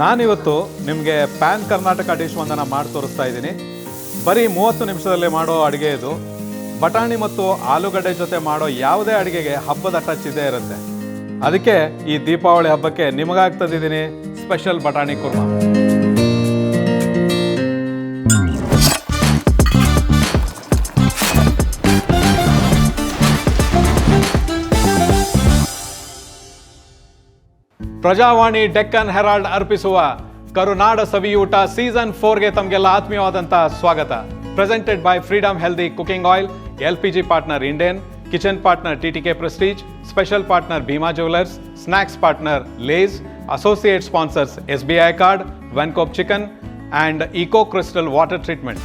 ನಾನಿವತ್ತು ನಿಮಗೆ PAN Karnataka dish ಒಂದನ್ನು ಮಾಡಿ ತೋರಿಸ್ತಾ ಇದ್ದೀನಿ. ಬರೀ ಮೂವತ್ತು ನಿಮಿಷದಲ್ಲಿ ಮಾಡೋ ಅಡುಗೆ ಇದು. ಬಟಾಣಿ ಮತ್ತು ಆಲೂಗಡ್ಡೆ ಜೊತೆ ಮಾಡೋ ಯಾವುದೇ ಅಡುಗೆಗೆ ಹಬ್ಬದ ಟಚ್ ಇದ್ದೇ ಇರುತ್ತೆ. ಅದಕ್ಕೆ ಈ ದೀಪಾವಳಿ ಹಬ್ಬಕ್ಕೆ ನಿಮಗಾಗ್ತದಿದ್ದೀನಿ ಸ್ಪೆಷಲ್ ಬಟಾಣಿ ಕುರ್ಮಾ. ಪ್ರಜಾವಾಣಿ ಡೆಕ್ಕನ್ ಹೆರಾಲ್ಡ್ ಅರ್ಪಿಸುವ ಕರುನಾಡ ಸವಿಯೂಟ ಸೀಸನ್ ಫೋರ್ಗೆ ತಮಗೆಲ್ಲ ಆತ್ಮೀಯವಾದಂಥ ಸ್ವಾಗತ. Presented by Freedom healthy cooking oil L P G partner Indane kitchen partner T T K Prestige special partner Bhima jewellers snacks partner Lay's associate sponsors S B I card Venkob chicken and eco crystal water treatment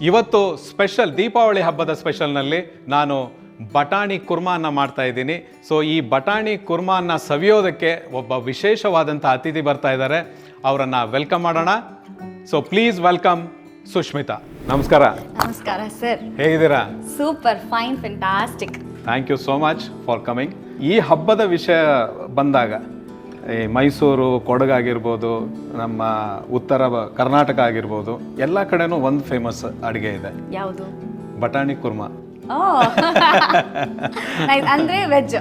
ಇವತ್ತು special Deepavali ಹಬ್ಬದ ಸ್ಪೆಷಲ್ನಲ್ಲಿ ನಾನು ಬಟಾಣಿ ಕುರ್ಮಾನ ಮಾಡ್ತಾ ಇದ್ದೀನಿ. So ಈ ಬಟಾಣಿ ಕುರ್ಮಾನ ಸವಿಯೋದಕ್ಕೆ ಒಬ್ಬ ವಿಶೇಷವಾದಂಥ ಅತಿಥಿ ಬರ್ತಾ ಇದ್ದಾರೆ. ಅವರನ್ನು ವೆಲ್ಕಮ್ ಮಾಡೋಣ. ಸೊ ಪ್ಲೀಸ್ ವೆಲ್ಕಮ್ ಸುಷ್ಮಿತಾ ನಮಸ್ಕಾರ. ನಮಸ್ಕಾರ ಸರ್. ಹೇಗಿದ್ದೀರಾ? Super fine fantastic thank you so much for coming ಈ ಹಬ್ಬದ ವಿಷಯ ಬಂದಾಗ ಈ ಮೈಸೂರು ಕೊಡಗಾಗಿರ್ಬೋದು ನಮ್ಮ ಉತ್ತರ ಕರ್ನಾಟಕ ಆಗಿರ್ಬೋದು ಎಲ್ಲ ಕಡೆನೂ ಒಂದು ಫೇಮಸ್ ಅಡುಗೆ ಇದೆ. ಯಾವುದು? ಬಟಾಣಿ ಕುರ್ಮಾ. ಅಂದ್ರೆ veg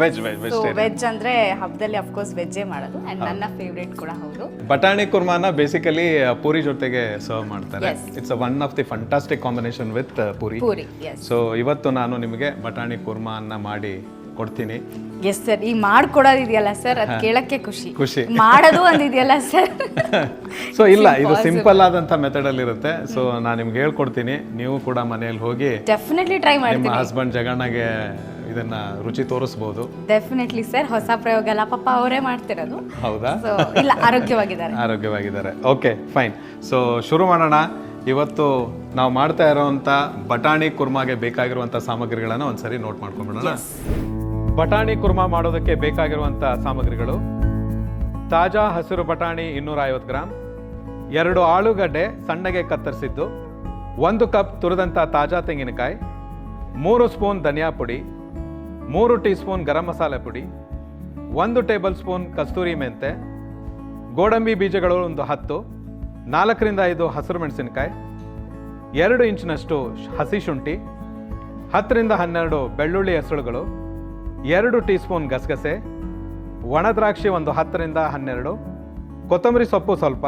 veg veg vegetarian veg ಅಂದ್ರೆ ಹಬ್ಬದಲ್ಲಿ ಅಫ್ಕೋರ್ಸ್ ವೆಜ್ಜೇ ಮಾಡೋದು ಅಂಡ್ ನನ್ನ ಫೇವರೇಟ್ ಕೂಡ ಹೌದು. ಬಟಾಣಿ ಕುರ್ಮಾನ ಬೇಸಿಕಲಿ ಪೂರಿ ಜೊತೆಗೆ ಸರ್ವ್ ಮಾಡ್ತಾರೆ. It's it's one of the fantastic combination with puri. Puri so ಇವತ್ತು ನಾನು ನಿಮಗೆ ಬಟಾಣಿ ಕುರ್ಮಾನ ಮಾಡಿ ಕೊಡ್ತೀನಿ. ಎಸ್ ಸರ್ ಈ ಮಾಡ್ಕೊಡೋದು ಇದೆಯಲ್ಲ ಸರ್ ಅದು ಕೇಳಕ್ಕೆ ಖುಷಿ. ಖುಷಿ. ಮಾಡೋದು ಒಂದಿದೆಯಲ್ಲ ಸರ್ ಸೊ ಇಲ್ಲ ಇದು ಸಿಂಪಲ್ ಆದಂಥ ಮೆಥಡಲ್ಲಿ ಇರುತ್ತೆ. ಸೊ ನಾನು ನಿಮ್ಗೆ ಹೇಳ್ಕೊಡ್ತೀನಿ. ನೀವು ಕೂಡ ಮನೆಯಲ್ಲಿ ಹೋಗಿ ಡೆಫಿನೆಟ್ಲಿ ಟ್ರೈ ನಿಮ್ಮ ಮಾಡ್ತೀನಿ. ಹಸ್ಬೆಂಡ್ ಜಗಣ್ಣಗೆ ಇದನ್ನ ರುಚಿ ತೋರಿಸ್ಬೋದು. ಡೆಫಿನೆಟ್ಲಿ ಸರ್ ಹೊಸ ಪ್ರಯೋಗ ಅಲ್ಲ ಪಾಪ ಅವರೇ ಮಾಡ್ತಿರೋದು. ಹೌದಾ? ಇಲ್ಲ ಆರೋಗ್ಯವಾಗಿದ್ದಾರೆ. ಆರೋಗ್ಯವಾಗಿದ್ದಾರೆ. ಓಕೆ ಫೈನ್ ಸೊ ಶುರು ಮಾಡೋಣ. ಇವತ್ತು ನಾವು ಮಾಡ್ತಾ ಇರೋವಂಥ ಬಟಾಣಿ ಕುರ್ಮಾಗೆ ಬೇಕಾಗಿರುವಂಥ ಸಾಮಗ್ರಿಗಳನ್ನು ಒಂದ್ಸರಿ ನೋಟ್ ಮಾಡ್ಕೊಂಡ್ಬಿಡೋಣ. ಬಟಾಣಿ ಕುರ್ಮಾ ಮಾಡೋದಕ್ಕೆ ಬೇಕಾಗಿರುವಂಥ ಸಾಮಗ್ರಿಗಳು. ತಾಜಾ ಹಸಿರು ಬಟಾಣಿ ಇನ್ನೂರ ಐವತ್ತು ಗ್ರಾಮ್ ಎರಡು ಆಲೂಗಡ್ಡೆ ಸಣ್ಣಗೆ ಕತ್ತರಿಸಿದ್ದು. ಒಂದು ಕಪ್ ತುರಿದಂಥ ತಾಜಾ ತೆಂಗಿನಕಾಯಿ. ಮೂರು ಸ್ಪೂನ್ ಧನಿಯಾ ಪುಡಿ. ಮೂರು ಟೀ ಸ್ಪೂನ್ ಗರಂ ಮಸಾಲೆ ಪುಡಿ. ಒಂದು ಟೇಬಲ್ ಸ್ಪೂನ್ ಕಸ್ತೂರಿ ಮೆಂತೆ. ಗೋಡಂಬಿ ಬೀಜಗಳು ಒಂದು ಹತ್ತು. ನಾಲ್ಕರಿಂದ ಐದು ಹಸಿರು ಮೆಣಸಿನಕಾಯಿ. ಎರಡು ಇಂಚಿನಷ್ಟು ಹಸಿ ಶುಂಠಿ. ಹತ್ತರಿಂದ ಹನ್ನೆರಡು ಬೆಳ್ಳುಳ್ಳಿ ಹೆಸರುಗಳು. ಎರಡು ಟೀ ಸ್ಪೂನ್ ಗಸಗಸೆ ಒಣದ್ರಾಕ್ಷಿ ಒಂದು ಹತ್ತರಿಂದ ಹನ್ನೆರಡು ಕೊತ್ತಂಬರಿ ಸೊಪ್ಪು ಸ್ವಲ್ಪ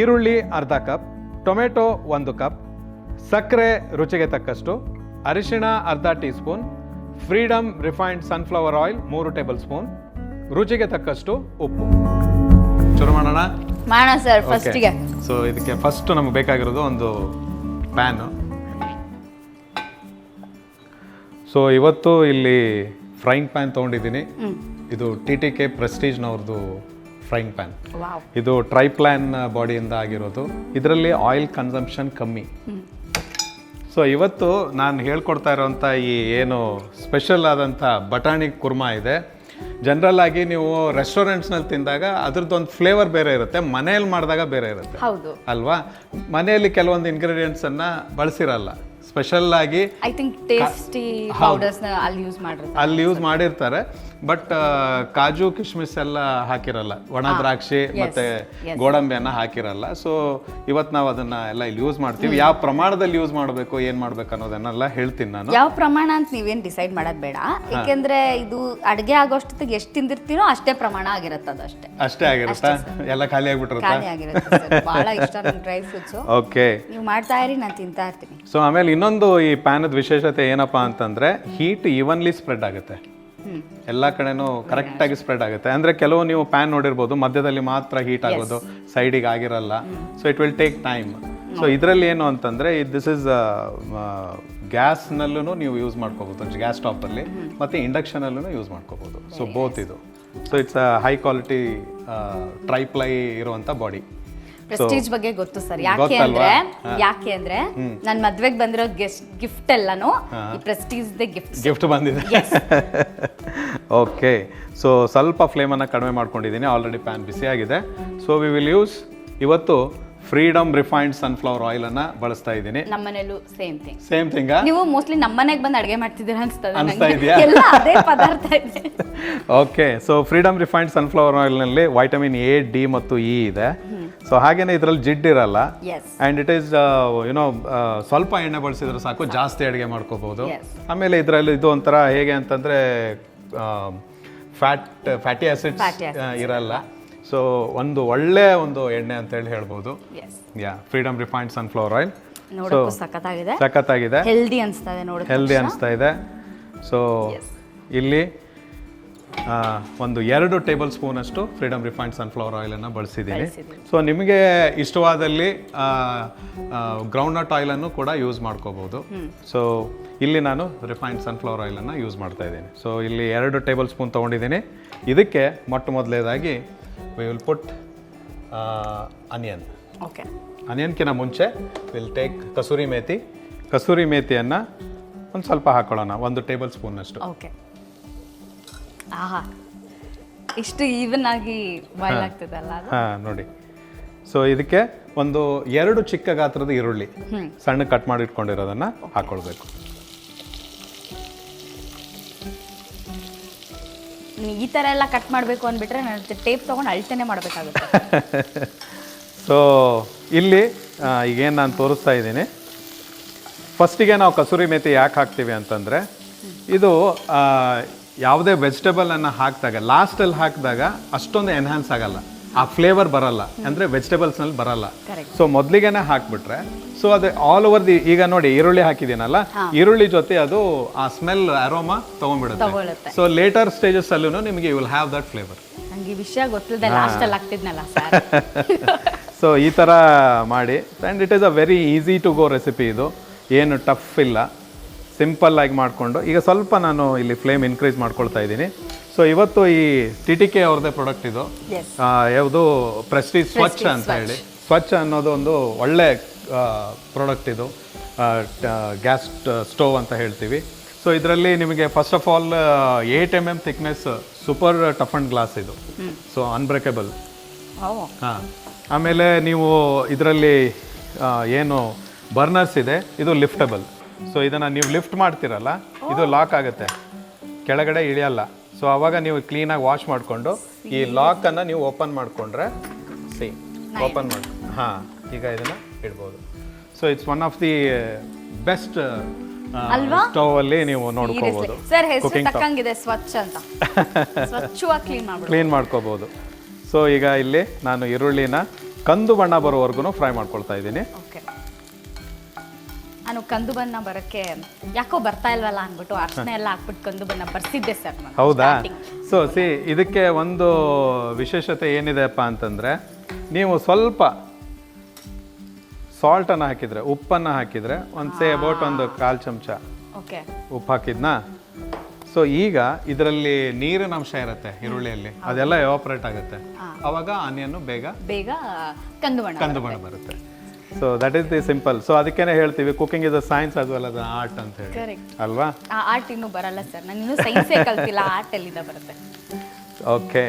ಈರುಳ್ಳಿ ಅರ್ಧ ಕಪ್ ಟೊಮೆಟೊ ಒಂದು ಕಪ್ ಸಕ್ಕರೆ ರುಚಿಗೆ ತಕ್ಕಷ್ಟು ಅರಿಶಿಣ ಅರ್ಧ teaspoon Freedom refined sunflower oil ಮೂರು ಟೇಬಲ್ ಸ್ಪೂನ್ ರುಚಿಗೆ ತಕ್ಕಷ್ಟು ಉಪ್ಪು. ಶುರು ಮಾಡೋಣ? ಮಾಡೋಣ ಸರ್ ಫಸ್ಟಿಗೆ. ಸೊ ಇದಕ್ಕೆ ಫಸ್ಟ್ ನಮಗೆ ಬೇಕಾಗಿರೋದು ಒಂದು ಪ್ಯಾನು ಸೊ ಇವತ್ತು ಇಲ್ಲಿ ಫ್ರೈಂಗ್ ಪ್ಯಾನ್ ತೊಗೊಂಡಿದ್ದೀನಿ. ಇದು ಟಿ ಟಿ ಕೆ ಪ್ರೆಸ್ಟೀಜ್ನವ್ರದ್ದು ಫ್ರೈಂಗ್ ಪ್ಯಾನ್. ಇದು ಇದು ಟ್ರೈಪ್ಲಾನ್ ಬಾಡಿಯಿಂದ ಆಗಿರೋದು. ಇದರಲ್ಲಿ ಆಯಿಲ್ ಕನ್ಸಂಪ್ಷನ್ ಕಮ್ಮಿ. ಸೊ ಇವತ್ತು ನಾನು ಹೇಳ್ಕೊಡ್ತಾ ಇರೋವಂಥ ಈ ಏನು ಸ್ಪೆಷಲ್ ಆದಂಥ ಬಟಾಣಿ ಕುರ್ಮಾ ಇದೆ. ಜನರಲ್ ಆಗಿ ನೀವು ರೆಸ್ಟೋರೆಂಟ್ಸ್ನಲ್ಲಿ ತಿಂದಾಗ ಅದ್ರದ್ದೊಂದು ಫ್ಲೇವರ್ ಬೇರೆ ಇರುತ್ತೆ ಮನೆಯಲ್ಲಿ ಮಾಡಿದಾಗ ಬೇರೆ ಇರುತ್ತೆ. ಅಲ್ವಾ? ಮನೆಯಲ್ಲಿ ಕೆಲವೊಂದು ಇಂಗ್ರೀಡಿಯೆಂಟ್ಸನ್ನು ಬಳಸಿರಲ್ಲ. ಸ್ಪೆಷಲ್ ಆಗಿ ಐ ಥಿಂಕ್ ಟೇಸ್ಟಿ ಪೌಡರ್ಸ್ನ ಅಲ್ಲಿ ಯೂಸ್ ಮಾಡಿರ್ತಾರೆ. ಅಲ್ಲಿ ಯೂಸ್ ಮಾಡಿರ್ತಾರೆ. ಬಟ್ ಕಾಜು ಕಿಶ್ಮಿಸ್ ಎಲ್ಲ ಹಾಕಿರಲ್ಲ. ಒಣ ದ್ರಾಕ್ಷಿ ಮತ್ತೆ ಗೋಡಂಬಿಯನ್ನ ಹಾಕಿರಲ್ಲ. ಸೊ ಇವತ್ತು ನಾವು ಅದನ್ನ ಎಲ್ಲ ಇಲ್ಲಿ ಯೂಸ್ ಮಾಡ್ತೀವಿ. ಯಾವ ಪ್ರಮಾಣದಲ್ಲಿ ಯೂಸ್ ಮಾಡಬೇಕು ಏನ್ ಮಾಡ್ಬೇಕು ಅನ್ನೋದನ್ನೆಲ್ಲ ಹೇಳ್ತೀನಿ ನಾನು. ಯಾವ ಪ್ರಮಾಣ ಅಂತ ನೀವೇನ್ ಡಿಸೈಡ್ ಮಾಡೋದ್ ಬೇಡ. ಯಾಕೆಂದ್ರೆ ಇದು ಅಡ್ಗೆ ಆಗೋಷ್ಟೊತ್ತಿಗೆ ಎಷ್ಟು ತಿಂದಿರ್ತೀನೋ ಅಷ್ಟೇ ಪ್ರಮಾಣ ಆಗಿರುತ್ತೆ ಅದು ಅಷ್ಟೇ. ಅಷ್ಟೇ ಆಗಿರುತ್ತಾ? ಎಲ್ಲ ಖಾಲಿ ಆಗ್ಬಿಟ್ಟಿರುತ್ತೆ? ಖಾಲಿ ಆಗಿರುತ್ತೆ ಬಹಳ ಇಷ್ಟ ಡ್ರೈ ಫ್ರೂಟ್ಸ್ ಓಕೆ ನೀವು ಮಾಡ್ತಾ ಇರಿ ನಾನು ತಿಂತಾ ಇರ್ತೀನಿ. ಸೊ ಆಮೇಲೆ ಇನ್ನೊಂದು ಈ ಪ್ಯಾನದ ವಿಶೇಷತೆ ಏನಪ್ಪಾ ಅಂತಂದ್ರೆ ಹೀಟ್ ಈವನ್ಲಿ ಸ್ಪ್ರೆಡ್ ಆಗುತ್ತೆ. ಎಲ್ಲ ಕಡೆನೂ ಕರೆಕ್ಟ್ ಆಗಿ ಸ್ಪ್ರೆಡ್ ಆಗುತ್ತೆ. ಅಂದ್ರೆ ಕೆಲವು ನೀವು ಪ್ಯಾನ್ ನೋಡಿರ್ಬೋದು ಮಧ್ಯದಲ್ಲಿ ಮಾತ್ರ ಹೀಟ್ ಆಗೋದು ಸೈಡಿಗೆ ಆಗಿರಲ್ಲ. So it will take time so ಇದರಲ್ಲಿ ಏನು ಅಂತಂದ್ರೆ ದಿಸ್ ಇಸ್ ಗ್ಯಾಸ್ನಲ್ಲೂ ನೀವು ಯೂಸ್ ಮಾಡ್ಕೋಬೋದು. ಗ್ಯಾಸ್ ಸ್ಟಾಪಲ್ಲಿ ಮತ್ತು ಇಂಡಕ್ಷನಲ್ಲೂ ಯೂಸ್ ಮಾಡ್ಕೋಬೋದು. ಸೊ ಬೋತ್ ಇದು. So it's high quality triply ಇರುವಂಥ ಬಾಡಿ ಪ್ರೆಸ್ಟೀಜ್ ಬಗ್ಗೆ ಗೊತ್ತು ಸರ್. ಯಾಕೆ? ಅಂದ್ರೆ ಯಾಕೆ ಅಂದ್ರೆ ನನ್ ಮದ್ವೆಗೆ ಬಂದಿರೋ ಗೆಸ್ಟ್ ಗಿಫ್ಟ್ ಎಲ್ಲಾನು ಈ ಪ್ರೆಸ್ಟೀಜ್ ಗಿಫ್ಟ್ ಗಿಫ್ಟ್ ಬಂದಿದೆ. ಓಕೆ ಸೊ ಸ್ವಲ್ಪ ಫ್ಲೇಮನ್ನು ಕಡಿಮೆ ಮಾಡ್ಕೊಂಡಿದ್ದೀನಿ ಆಲ್ರೆಡಿ ಪ್ಯಾನ್ ಬಿಸಿ ಆಗಿದೆ. ಸೊ ವಿ ವಿಲ್ ಯೂಸ್ ಇವತ್ತು ಫ್ರೀಡಮ್ ರಿಫೈನ್ಡ್ ಸನ್ಫ್ಲವರ್ ಆಯಿಲ್ ಅನ್ನ ಬಳಸ್ತಾ ಇದ್ದೀನಿ. ನಮ್ಮನೇಲೂ ಸೇಮ್ ಥಿಂಗ್ ಸೇಮ್ ಥಿಂಗ್ ನೀವು ಮೋಸ್ಟ್ಲಿ ನಮ್ಮನೆಗೆ ಬಂದು ಅಡುಗೆ ಮಾಡ್ತಿದ್ದೀರಾ ಅನ್ಸ್ತದೆ ಅನ್ಸ್ತಾ ಇದೆಯಾ? ಎಲ್ಲ ಅದೇ ಪದಾರ್ಥ ಇದೆ. Okay so Freedom refined sunflower ಆಯಿಲ್ನಲ್ಲಿ vitamin A D ಮತ್ತು ಇ ಇದೆ. ಸೊ ಹಾಗೇನೆ ಇದರಲ್ಲಿ ಜಿಡ್ ಇರಲ್ಲ. ಅಂಡ್ ಇಟ್ ಈಸ್ ಯುನೋ ಸ್ವಲ್ಪ ಎಣ್ಣೆ ಬಳಸಿದ್ರೆ ಸಾಕು ಜಾಸ್ತಿ ಅಡುಗೆ ಮಾಡ್ಕೋಬಹುದು. ಆಮೇಲೆ ಇದರಲ್ಲಿ ಇದು ಒಂಥರ ಹೇಗೆ ಅಂತಂದ್ರೆ ಫ್ಯಾಟ್ ಫ್ಯಾಟಿ ಆಸಿಡ್ಸ್ ಇರಲ್ಲ. ಸೊ ಒಂದು ಒಳ್ಳೆ ಒಂದು ಎಣ್ಣೆ ಅಂತೇಳಿ ಹೇಳ್ಬೋದು. Yes yeah Freedom refined sunflower oil ಸಖತ್ತಾಗಿದೆ. ಸಖತ್ತಾಗಿದೆ. ಹೆಲ್ದಿ ಅನ್ಸ್ತದೆ ನೋಡಿದ್ರೆ ಹೆಲ್ದಿ ಅನಿಸ್ತಾ ಇದೆ. ಸೊ ಇಲ್ಲಿ ಒಂದು ಎರಡು ಟೇಬಲ್ ಸ್ಪೂನಷ್ಟು ಫ್ರೀಡಮ್ ರಿಫೈನ್ಡ್ ಸನ್ಫ್ಲವರ್ ಆಯಿಲನ್ನು ಬಳಸಿದ್ದೀನಿ. ಸೊ ನಿಮಗೆ ಇಷ್ಟವಾದಲ್ಲಿ ಗ್ರೌಂಡ್ನಟ್ ಆಯಿಲನ್ನು ಕೂಡ ಯೂಸ್ ಮಾಡ್ಕೋಬೋದು. ಸೊ ಇಲ್ಲಿ ನಾನು ರಿಫೈನ್ಡ್ ಸನ್ಫ್ಲವರ್ ಆಯಿಲನ್ನು ಯೂಸ್ ಮಾಡ್ತಾ ಇದ್ದೀನಿ. ಸೊ ಇಲ್ಲಿ ಎರಡು ಟೇಬಲ್ ಸ್ಪೂನ್ ತೊಗೊಂಡಿದ್ದೀನಿ. ಇದಕ್ಕೆ ಮೊಟ್ಟ ಮೊದಲೇದಾಗಿ we will put onion okay ಅನಿಯನ್ಕಿಂತ ಮುಂಚೆ ವಿಲ್ ಟೇಕ್ ಕಸೂರಿ ಮೇತಿ. ಕಸೂರಿ ಮೇತಿಯನ್ನು ಒಂದು ಸ್ವಲ್ಪ ಹಾಕೊಳ್ಳೋಣ ಒಂದು ಟೇಬಲ್ ಸ್ಪೂನಷ್ಟು ಓಕೆ ಆಹಾ. ಇಷ್ಟು ಈವನ್ ಆಗಿ ಬಾಯ್ಲ್ ಆಗ್ತದಲ್ಲ ಅದು? ಹಾಂ ನೋಡಿ. ಸೊ ಇದಕ್ಕೆ ಒಂದು ಎರಡು ಚಿಕ್ಕ ಗಾತ್ರದ ಈರುಳ್ಳಿ ಸಣ್ಣ ಕಟ್ ಮಾಡಿ ಇಟ್ಕೊಂಡಿರೋದನ್ನ ಹಾಕೊಳ್ಬೇಕು. ಈ ತರ ಎಲ್ಲ ಕಟ್ ಮಾಡಬೇಕು ಅಂದ್ಬಿಟ್ರೆ ನಾನು ಟೇಪ್ ತಗೊಂಡು ಅಳ್ತೇನೆ ಮಾಡಬೇಕಾಗುತ್ತೆ. ಸೊ ಇಲ್ಲಿ ಈಗೇನು ನಾನು ತೋರಿಸ್ತಾ ಇದ್ದೀನಿ. ಫಸ್ಟಿಗೆ ನಾವು ಕಸೂರಿ ಮೇಥಿ ಯಾಕೆ ಹಾಕ್ತೀವಿ ಅಂತಂದರೆ ಇದು ಯಾವುದೇ ವೆಜಿಟೇಬಲನ್ನು ಹಾಕಿದಾಗ ಲಾಸ್ಟಲ್ಲಿ ಹಾಕಿದಾಗ ಅಷ್ಟೊಂದು ಎನ್ಹಾನ್ಸ್ ಆಗಲ್ಲ. ಆ ಫ್ಲೇವರ್ ಬರಲ್ಲ. ಅಂದರೆ ವೆಜಿಟೇಬಲ್ಸ್ನಲ್ಲಿ ಬರಲ್ಲ. ಸೊ ಮೊದಲಿಗೆನೆ ಹಾಕ್ಬಿಟ್ರೆ ಸೊ ಅದು ಆಲ್ ಓವರ್ ದಿ ಈಗ ನೋಡಿ ಈರುಳ್ಳಿ ಹಾಕಿದ್ದೀನಲ್ಲ ಈರುಳ್ಳಿ ಜೊತೆ ಅದು ಆ ಸ್ಮೆಲ್ ಅರೋಮಾ ತೊಗೊಂಡ್ಬಿಡುತ್ತೆ. ಸೊ ಲೇಟರ್ ಸ್ಟೇಜಸ್ ಅಲ್ಲೂ ನಿಮಗೆ you will have that flavour ವಿಷಯ ಗೊತ್ತಿಲ್ಲದೆ ಲಾಸ್ಟಲ್ಲಿ ಸೊ ಈ ಥರ ಮಾಡಿ and it is a very easy to go recipe ಇದು. ಏನು ಟಫ್ ಇಲ್ಲ. ಸಿಂಪಲ್ ಆಗಿ ಮಾಡಿಕೊಂಡು ಈಗ ಸ್ವಲ್ಪ ನಾನು ಇಲ್ಲಿ ಫ್ಲೇಮ್ ಇನ್ಕ್ರೀಸ್ ಮಾಡ್ಕೊಳ್ತಾ ಇದ್ದೀನಿ. ಸೊ ಇವತ್ತು ಈ ಟಿ ಟಿ ಕೆ ಅವ್ರದ್ದೇ ಪ್ರಾಡಕ್ಟ್ ಇದು ಯಾವುದು ಪ್ರೆಸ್ಟೀಜ್ ಸ್ವಚ್ಛ ಅಂತ ಹೇಳಿ. ಸ್ವಚ್ಛ ಅನ್ನೋದು ಒಂದು ಒಳ್ಳೆ ಪ್ರಾಡಕ್ಟ್ ಇದು. ಗ್ಯಾಸ್ ಸ್ಟೋವ್ ಅಂತ ಹೇಳ್ತೀವಿ. ಸೊ ಇದರಲ್ಲಿ ನಿಮಗೆ first of all eight M M thickness super tough and glass ಇದು. ಸೊ ಅನ್ಬ್ರೇಕಬಲ್ ಹಾಂ. ಆಮೇಲೆ ನೀವು ಇದರಲ್ಲಿ ಏನು ಬರ್ನರ್ಸ್ ಇದೆ ಇದು ಲಿಫ್ಟಬಲ್ ಸೊ ಇದನ್ನು ನೀವು ಲಿಫ್ಟ್ ಮಾಡ್ತೀರಲ್ಲ ಇದು ಲಾಕ್ ಆಗುತ್ತೆ. ಕೆಳಗಡೆ ಇಳಿಯಲ್ಲ. ಸೊ ಅವಾಗ ನೀವು ಕ್ಲೀನಾಗಿ ವಾಶ್ ಮಾಡಿಕೊಂಡು ಈ ಲಾಕನ್ನು ನೀವು ಓಪನ್ ಮಾಡಿಕೊಂಡ್ರೆ ಸಿ ಓಪನ್ ಮಾಡಿ ಹಾಂ ಈಗ ಇದನ್ನು ಇಡ್ಬೋದು. So it's one of the best ಅಲ್ವಾ? ಸ್ಟೌವಲ್ಲಿ ನೀವು ನೋಡ್ಕೋಬೋದು. ಸರ್ ಹೆಸರು ತಕ್ಕಂಗಿದೆ ಸ್ವಚ್ಛ ಅಂತ. ಸ್ವಚ್ಛವಾಗಿ ಕ್ಲೀನ್ ಮಾಡ್ಬಿಡು. ಕ್ಲೀನ್ ಮಾಡ್ಕೋಬೋದು. ಸೊ ಈಗ ಇಲ್ಲಿ ನಾನು ಈರುಳ್ಳಿನ ಕಂದು ಬಣ್ಣ ಬರೋವರೆಗೂ ಫ್ರೈ ಮಾಡ್ಕೊಳ್ತಾ ಇದ್ದೀನಿ. ಓಕೆ ಕಂದು ಬಣ್ಣ ಬರಕ್ಕೆ ಯಾಕೋ ಬರ್ತಾ ಇಲ್ವಲ್ಲ ಅಂದ್ಬಿಟ್ಟು ಅರ್ಶನ ಎಲ್ಲ ಹಾಕ್ಬಿಟ್ಟು ಕಂದು ಬಣ್ಣ ಬರ್ಸಿದ್ದೆ ಸರ್ ನಾನು ಹೌದಾ? starting. ಸೊ ಸಿ ಇದಕ್ಕೆ ಒಂದು ವಿಶೇಷತೆ ಏನಿದೆಪ್ಪ ಅಂತಂದರೆ ನೀವು ಸ್ವಲ್ಪ ಸಾಲ್ಟನ್ನು ಹಾಕಿದರೆ ಉಪ್ಪನ್ನು ಹಾಕಿದರೆ ಒಂದು ಸೇ ಅಬೌಟ್ ಒಂದು ಕಾಲು ಚಮಚ ಓಕೆ ಉಪ್ಪು ಹಾಕಿದ್ನಾ? ಸೊ ಈಗ ಇದರಲ್ಲಿ ನೀರಿನ ಅಂಶ ಇರುತ್ತೆ ಈರುಳ್ಳಿಯಲ್ಲಿ ಅದೆಲ್ಲ ಎವಾಪರೇಟ್ ಆಗುತ್ತೆ. ಅವಾಗ ಆನಿಯನ್ನು ಬೇಗ ಬೇಗ ಕಂದು ಬಣ್ಣ ಕಂದು ಬಣ್ಣ ಬರುತ್ತೆ. So that is the simple so ಅದಕ್ಕೇನೆ ಹೇಳ್ತೀವಿ ಕುಕಿಂಗ್ ಇಸ್ ಅ ಸೈನ್ಸ್ ಅದು ಅಲ್ಲ ಆರ್ಟ್ ಅಂತ ಹೇಳಿ. ಅಲ್ವಾ? ಆ ಆರ್ಟ್ ಇನ್ನೂ ಬರಲ್ಲ ಸರ್ ನಾನು ಇನ್ನೂ ಸೈನ್ಸೇ ಕಲ್ತಿಲ್ಲ ಆರ್ಟ್ ಎಲ್ಲಿಂದ ಬರುತ್ತೆ. ಓಕೆ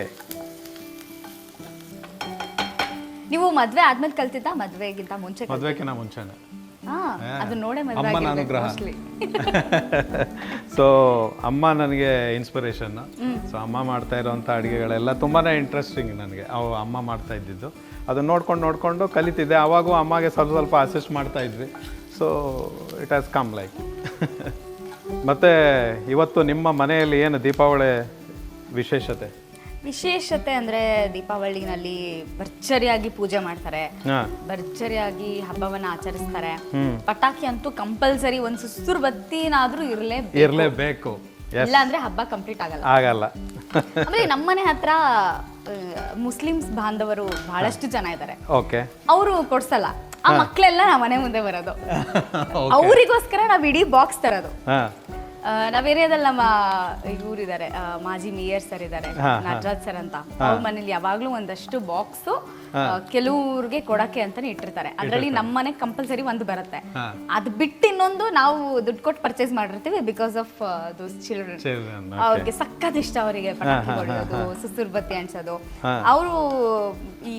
ನೀವು ಮದ್ವೆ ಆದ್ಮೇಲೆ ಕಲ್ತಿದ್ದ? ಮದ್ವೆಗಿಂತ ಮುಂಚೆ ಕಲ್- ಮದುವೆಕಿನ ಮುಂಚೆನೆ. ಹಾ ಅದು ನೋಡೇ ಮದ್ವೆ ಅಮ್ಮನ ಆಗಿರ್ಬೇಕು ಅನುಗ್ರಹ. ಸೊ ಅಮ್ಮ ನನಗೆ ಇನ್ಸ್ಪಿರೇಷನ್ ಸೊ ಅಮ್ಮ ಮಾಡ್ತಾ ಇರೋವಂಥ ಅಡುಗೆಗಳೆಲ್ಲ ತುಂಬಾ ಇಂಟ್ರೆಸ್ಟಿಂಗ್ ನನಗೆ. ಅವು ಅಮ್ಮ ಮಾಡ್ತಾ ಇದ್ದಿದ್ದು. ಅದನ್ನ ನೋಡ್ಕೊಂಡು ನೋಡಿಕೊಂಡು ಕಲಿತಿದ್ದೆ. ಅವಾಗೂ ಅಮ್ಮಗೆ ಸ್ವಲ್ಪ ಸ್ವಲ್ಪ ಅಸಿಸ್ಟ್ ಮಾಡ್ತಾ ಇದ್ವಿ. So it has come like ಮತ್ತೆ ಇವತ್ತು ನಿಮ್ಮ ಮನೆಯಲ್ಲಿ ಏನು ದೀಪಾವಳಿ ವಿಶೇಷತೆ? ವಿಶೇಷತೆ ಅಂದ್ರೆ ದೀಪಾವಳಿನಲ್ಲಿ ಭರ್ಜರಿಯಾಗಿ ಪೂಜೆ ಮಾಡ್ತಾರೆ. ಭರ್ಜರಿಯಾಗಿ ಹಬ್ಬವನ್ನ ಆಚರಿಸ್ತಾರೆ. ಪಟಾಕಿ ಅಂತೂ ಕಂಪಲ್ಸರಿ ಒಂದ್ ಸುಸ್ತೂರ್ ಬತ್ತಿನಾದ್ರೂ ಇರ್ಲೇ ಇರಲೇಬೇಕು. ಇಲ್ಲ ಅಂದ್ರೆ ಹಬ್ಬ ಕಂಪ್ಲೀಟ್ ಆಗಲ್ಲ. ಆಗಲ್ಲ. ಆಮೇಲೆ ನಮ್ಮನೆ ಹತ್ರ ಮುಸ್ಲಿಮ್ಸ್ ಬಾಂಧವರು ಬಹಳಷ್ಟು ಜನ ಇದ್ದಾರೆ ಓಕೆ. ಅವರು ಕೊಡ್ಸಲ್ಲ. ಆ ಮಕ್ಳೆಲ್ಲ ನಮ್ಮ ಮನೆ ಮುಂದೆ ಬರೋದು. ಅವರಿಗೋಸ್ಕರ ನಾವ್ ಇಡೀ ಬಾಕ್ಸ್ ತರೋದು. ನಾವ್ ಏರಿಯಾದಲ್ಲಿ ನಮ್ಮ ಇವರಿದ್ದಾರೆ ಮಾಜಿ ಮೇಯರ್ ಸರ್ ಇದ್ದಾರೆ ನಟರಾಜ್ ಸರ್ ಅಂತ. ಅವ್ರ ಮನೇಲಿ ಯಾವಾಗ್ಲೂ ಒಂದಷ್ಟು ಬಾಕ್ಸ್ ಕೆಲವ್ರಿಗೆ ಕೊಡಕ್ಕೆ ಅಂತಾನೆ ಇಟ್ಟಿರ್ತಾರೆ. ಅದ್ರಲ್ಲಿ ನಮ್ಮನೆ ಕಂಪಲ್ಸರಿ ಒಂದು ಬರುತ್ತೆ. ಅದ್ ಬಿಟ್ಟು ಇನ್ನೊಂದು ನಾವು ದುಡ್ಡು ಕೊಟ್ಟು ಪರ್ಚೇಸ್ ಮಾಡಿರ್ತೀವಿ because of those children Children, ಅವ್ರಿಗೆ ಸಖತ್ ಇಷ್ಟ ಅವರಿಗೆ ಸುಸುರ್ ಬತ್ತಿ ಅನ್ಸೋದು. ಅವರು ಈ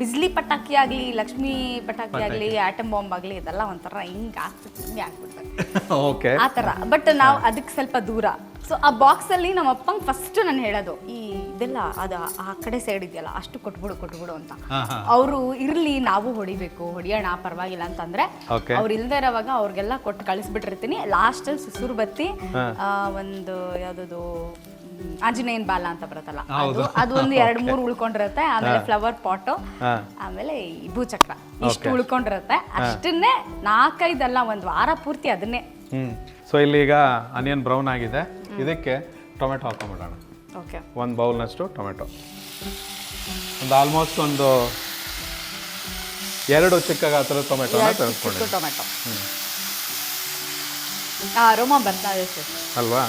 ಬಿಜ್ಲಿ ಪಟಾಕಿ ಆಗ್ಲಿ ಲಕ್ಷ್ಮಿ ಪಟಾಕಿ ಆಗ್ಲಿ ಆಟಮ್ ಬಾಂಬ್ ಆಗ್ಲಿ ಇದೆಲ್ಲ ಒಂಥರ ಹಿಂಗ್ ಆಗ್ತದೆ ಹಿಂಗೆ ಆಗ್ಬಿಡ್ತಾರೆ ಓಕೆ ಆ ಥರ. ಬಟ್ ನಾವು ಅದಕ್ಕೆ ಸ್ವಲ್ಪ ದೂರ. ಸೊ ಆ ಬಾಕ್ಸ್ ಅಲ್ಲಿ ನಮ್ಮ ಅಪ್ಪಂಗೆ ಫಸ್ಟ್ ನಾನು ಹೇಳೋದು ಈ ಇದೆಲ್ಲ ಅದು ಆ ಕಡೆ ಸೈಡ್ ಇದೆಯಲ್ಲ ಅಷ್ಟು ಕೊಟ್ಬಿಡು ಕೊಟ್ಬಿಡು ಅಂತ. ಅವರು ಇರ್ಲಿ ನಾವು ಹೊಡಿಬೇಕು ಹೊಡಿಯೋಣ ಪರವಾಗಿಲ್ಲ ಅಂತಂದ್ರೆ. ಅವ್ರು ಇಲ್ದೇ ಇರೋವಾಗ ಅವ್ರಿಗೆಲ್ಲ ಕೊಟ್ಟು ಕಳಿಸ್ಬಿಟ್ಟಿರ್ತೀನಿ. ಲಾಸ್ಟ್ ಅಲ್ಲಿ ಸುಸುರು ಬತ್ತಿ ಒಂದು ಯಾವ್ದದು ಮ್, ಆಂಜನೇಯನ್ ಬಾಲ ಅಂತ ಬರುತ್ತಲ್ಲ ಅದು ಅದು ಒಂದು ಎರಡು ಮೂರು ಉಳ್ಕೊಂಡಿರುತ್ತೆ ಆಮೇಲೆ ಫ್ಲವರ್ ಪಾಟು ಆಮೇಲೆ ಈ ಭೂಚಕ್ರ ಇಷ್ಟು ಉಳ್ಕೊಂಡಿರುತ್ತೆ. ಅಷ್ಟನ್ನೇ ನಾಲ್ಕೈದಲ್ಲ ಒಂದು ವಾರ ಪೂರ್ತಿ ಅದನ್ನೇ. ಸೊ ಇಲ್ಲಿ ಈಗ ಅನಿಯನ್ ಬ್ರೌನ್ ಆಗಿದೆ. ಇದಕ್ಕೆ ಟೊಮೆಟೊ ಹಾಕೊಂಬಿಡೋಣ. ಓಕೆ. ಒಂದು ಬೌಲ್ನಷ್ಟು ಟೊಮೆಟೊ. ಒಂದು ಆಲ್ಮೋಸ್ಟ್ ಒಂದು ಎರಡು ಚಿಕ್ಕ ಗಾತ್ರದ ಟೊಮೆಟೊನ ತೆಗೆದುಕೊಳ್ಳಿ ಚಿಕ್ಕ ಟೊಮೆಟೊ. ಅರೋಮ ಬರ್ತಾ ಇದೆ ಸರ್. ಅಲ್ವಾ?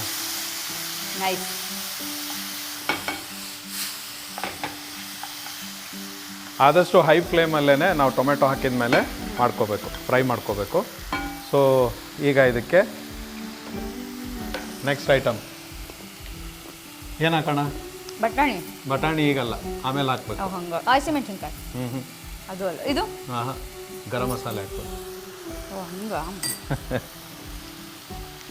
ನೈಸ್. ಆದಷ್ಟು ಹೈ ಫ್ಲೇಮಲ್ಲೇ ನಾವು ಟೊಮೆಟೊ ಹಾಕಿದ ಮೇಲೆ ಮಾಡ್ಕೋಬೇಕು ಫ್ರೈ ಮಾಡ್ಕೋಬೇಕು. ಸೊ ಈಗ ಇದಕ್ಕೆ ನೆಕ್ಸ್ಟ್ ಐಟಮ್ ಏನು ಹಾಕೋಣ ಬಟಾಣಿ. ಬಟಾಣಿ ಈಗಲ್ಲ ಆಮೇಲೆ ಹಾಕ್ಬೇಕು. ಹಂಗೆ ಹಸಿಮೆಣಸಿನ್ಕಾಯಿ. ಹ್ಞೂ ಹ್ಞೂ ಅದು ಅಲ್ಲ ಇದು? ಹಾಂ ಹಾಂ ಗರಂ ಮಸಾಲೆ ಹಾಕ್ಬೇಕು. ಓ ಹಂಗ?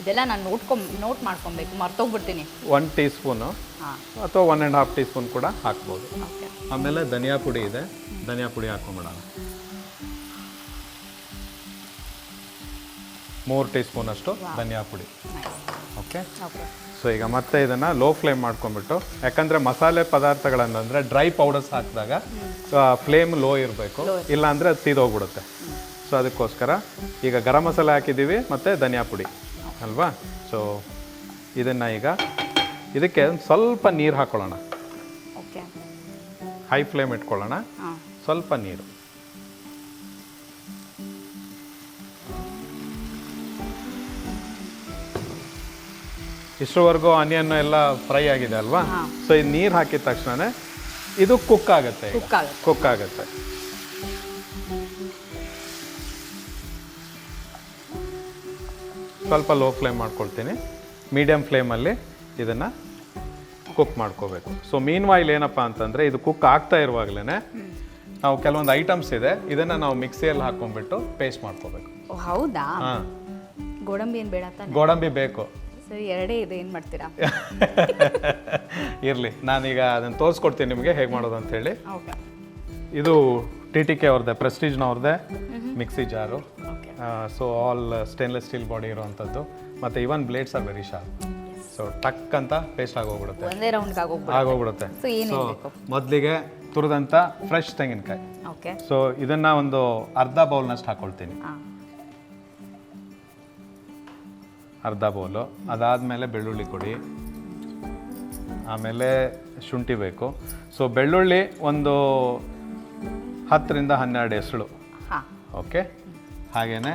ಇದೆಲ್ಲ ನಾನು ನೋಡ್ಕೊಂಡ್ ನೋಟ್ ಮಾಡ್ಕೊಬೇಕು ಮರ್ತೋಗ್ಬಿಡ್ತೀನಿ. ಒನ್ ಟೀ ಸ್ಪೂನು ಹಾಂ. ಅಥವಾ one and half teaspoon ಕೂಡ ಹಾಕ್ಬೋದು. ಆಮೇಲೆ ಧನಿಯಾ ಪುಡಿ ಇದೆ. ಧನಿಯಾ ಪುಡಿ ಹಾಕೊಂಬಿಡೋಣ. ಮೂರು ಟೀ ಸ್ಪೂನ್ ಅಷ್ಟು ಧನಿಯಾ ಪುಡಿ. ಓಕೆ? ಸೊ ಈಗ ಮತ್ತೆ ಇದನ್ನು ಲೋ ಫ್ಲೇಮ್ ಮಾಡ್ಕೊಂಡ್ಬಿಟ್ಟು ಯಾಕಂದರೆ ಮಸಾಲೆ ಪದಾರ್ಥಗಳನ್ನಂದರೆ ಡ್ರೈ ಪೌಡರ್ಸ್ ಹಾಕಿದಾಗ ಫ್ಲೇಮ್ ಲೋ ಇರಬೇಕು. ಇಲ್ಲಾಂದರೆ ಅದು ಸೀದೋಗ್ಬಿಡುತ್ತೆ. ಸೊ ಅದಕ್ಕೋಸ್ಕರ ಈಗ ಗರಂ ಮಸಾಲೆ ಹಾಕಿದ್ದೀವಿ ಮತ್ತು ಧನಿಯಾ ಪುಡಿ ಅಲ್ವಾ? ಸೊ ಇದನ್ನು ಈಗ ಇದಕ್ಕೆ ಸ್ವಲ್ಪ ನೀರು ಹಾಕೊಳ್ಳೋಣ. ಓಕೆ. ಹೈ ಫ್ಲೇಮ್ ಇಟ್ಕೊಳ್ಳೋಣ. ಸ್ವಲ್ಪ ನೀರು. ಇಷ್ಟರವರೆಗೂ ಆನಿಯನ್ ಎಲ್ಲ ಫ್ರೈ ಆಗಿದೆ ಅಲ್ವಾ. ಸೊ ಈ ನೀರು ಹಾಕಿದ ತಕ್ಷಣ ಇದು ಕುಕ್ ಆಗುತ್ತೆ ಕುಕ್ ಆಗುತ್ತೆ. ಸ್ವಲ್ಪ ಲೋ ಫ್ಲೇಮ್ ಮಾಡ್ಕೊಳ್ತೀನಿ. ಮೀಡಿಯಮ್ ಫ್ಲೇಮಲ್ಲಿ ಇದನ್ನು ಕುಕ್ ಮಾಡ್ಕೋಬೇಕು. ಸೊ ಮೀನ್ ವಾಯಿಲ್ ಏನಪ್ಪ ಅಂತಂದರೆ ಇದು ಕುಕ್ ಆಗ್ತಾ ಇರುವಾಗಲೇ ನಾವು ಕೆಲವೊಂದು ಐಟಮ್ಸ್ ಇದೆ ಇದನ್ನು ನಾವು ಮಿಕ್ಸಿಯಲ್ಲಿ ಹಾಕೊಂಡ್ಬಿಟ್ಟು ಪೇಸ್ಟ್ ಮಾಡ್ಕೋಬೇಕು. ಹೌದಾ? ಹಾಂ. ಗೋಡಂಬಿ ಏನು ಬೇಡ ಗೋಡಂಬಿ ಬೇಕು. ಎರಡೇ ಇದೆ ಏನು ಮಾಡ್ತೀರಾ? ಇರಲಿ ನಾನೀಗ ಅದನ್ನು ತೋರಿಸ್ಕೊಡ್ತೀನಿ ನಿಮಗೆ ಹೇಗೆ ಮಾಡೋದು ಅಂತ ಹೇಳಿ. ಓಕೆ. ಇದು ಟಿ ಟಿ ಕೆ ಅವ್ರದ್ದೆ ಪ್ರೆಸ್ಟೀಜ್ನವ್ರದ್ದೇ mixie jar so all stainless steel body ಇರುವಂಥದ್ದು ಮತ್ತು even blades are very sharp so ಟಕ್ ಅಂತ ಪೇಸ್ಟ್ ಆಗೋಗ್ಬಿಡುತ್ತೆ. ಒಂದೇ ಆಗೋಗ್ಬಿಡುತ್ತೆ. ಸೊ ಸೊ ಮೊದಲಿಗೆ ತುರಿದಂಥ ಫ್ರೆಶ್ ತೆಂಗಿನಕಾಯಿ. ಸೊ ಇದನ್ನು ಒಂದು ಅರ್ಧ ಬೌಲ್ನಷ್ಟು ಹಾಕೊಳ್ತೀನಿ. ಅರ್ಧ ಬೌಲು. ಅದಾದಮೇಲೆ ಬೆಳ್ಳುಳ್ಳಿ ಕೊಡಿ ಆಮೇಲೆ ಶುಂಠಿ ಬೇಕು. ಸೊ ಬೆಳ್ಳುಳ್ಳಿ ಒಂದು ಹತ್ತರಿಂದ ಹನ್ನೆರಡು ಎಸಳು. ಹಾಂ. ಓಕೆ ಹಾಗೆಯೇ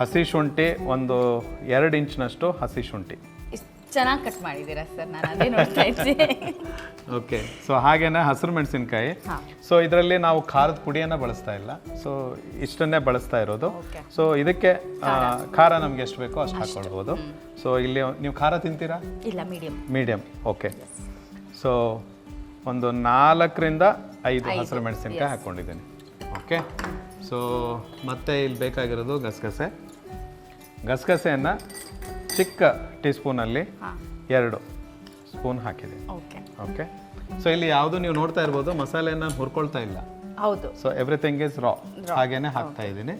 ಹಸಿ ಶುಂಠಿ ಒಂದು ಎರಡು ಇಂಚಿನಷ್ಟು ಹಸಿ ಶುಂಠಿ. ಚೆನ್ನಾಗಿ ಕಟ್ ಮಾಡಿದ್ದೀರಾ ಸರ್? ನಾನು ಅದೇ ನೋಡ್ತಾ ಇದ್ದೆ. ಓಕೆ ಸೊ ಹಾಗೇನೆ ಹಸಿರು ಮೆಣಸಿನ್ಕಾಯಿ. ಸೊ ಇದರಲ್ಲಿ ನಾವು ಖಾರದ ಪುಡಿಯನ್ನು ಬಳಸ್ತಾ ಇಲ್ಲ. ಸೊ ಇಷ್ಟನ್ನೇ ಬಳಸ್ತಾ ಇರೋದು. ಸೊ ಇದಕ್ಕೆ ಖಾರ. ನಮ್ಗೆ ಎಷ್ಟು ಬೇಕೋ ಅಷ್ಟು ಹಾಕೊಳ್ಬೋದು. ಸೊ ಇಲ್ಲಿ ನೀವು ಖಾರ ತಿಂತೀರಾ? ಇಲ್ಲ ಮೀಡಿಯಮ್ ಮೀಡಿಯಂ ಓಕೆ ಸೊ ಒಂದು ನಾಲ್ಕರಿಂದ ಐದು ಹಸಿರು ಮೆಣಸಿನ್ಕಾಯಿ ಹಾಕ್ಕೊಂಡಿದ್ದೀನಿ ಓಕೆ ಸೊ ಮತ್ತೆ ಇಲ್ಲಿ ಬೇಕಾಗಿರೋದು ಗಸಗಸೆ. ಗಸಗಸೆಯನ್ನು ಚಿಕ್ಕ ಟೀ ಸ್ಪೂನಲ್ಲಿ ಎರಡು ಸ್ಪೂನ್ ಹಾಕಿದೆ. ಓಕೆ ಓಕೆ ಸೊ ಇಲ್ಲಿ ಯಾವುದು ನೀವು ನೋಡ್ತಾ ಇರ್ಬೋದು ಮಸಾಲೆಯನ್ನು ಹುರ್ಕೊಳ್ತಾ ಇಲ್ಲ. ಹೌದು. ಸೊ ಎವ್ರಿಥಿಂಗ್ ಇಸ್ ರಾ ಹಾಗೇನೆ ಹಾಕ್ತಾ ಇದ್ದೀನಿ.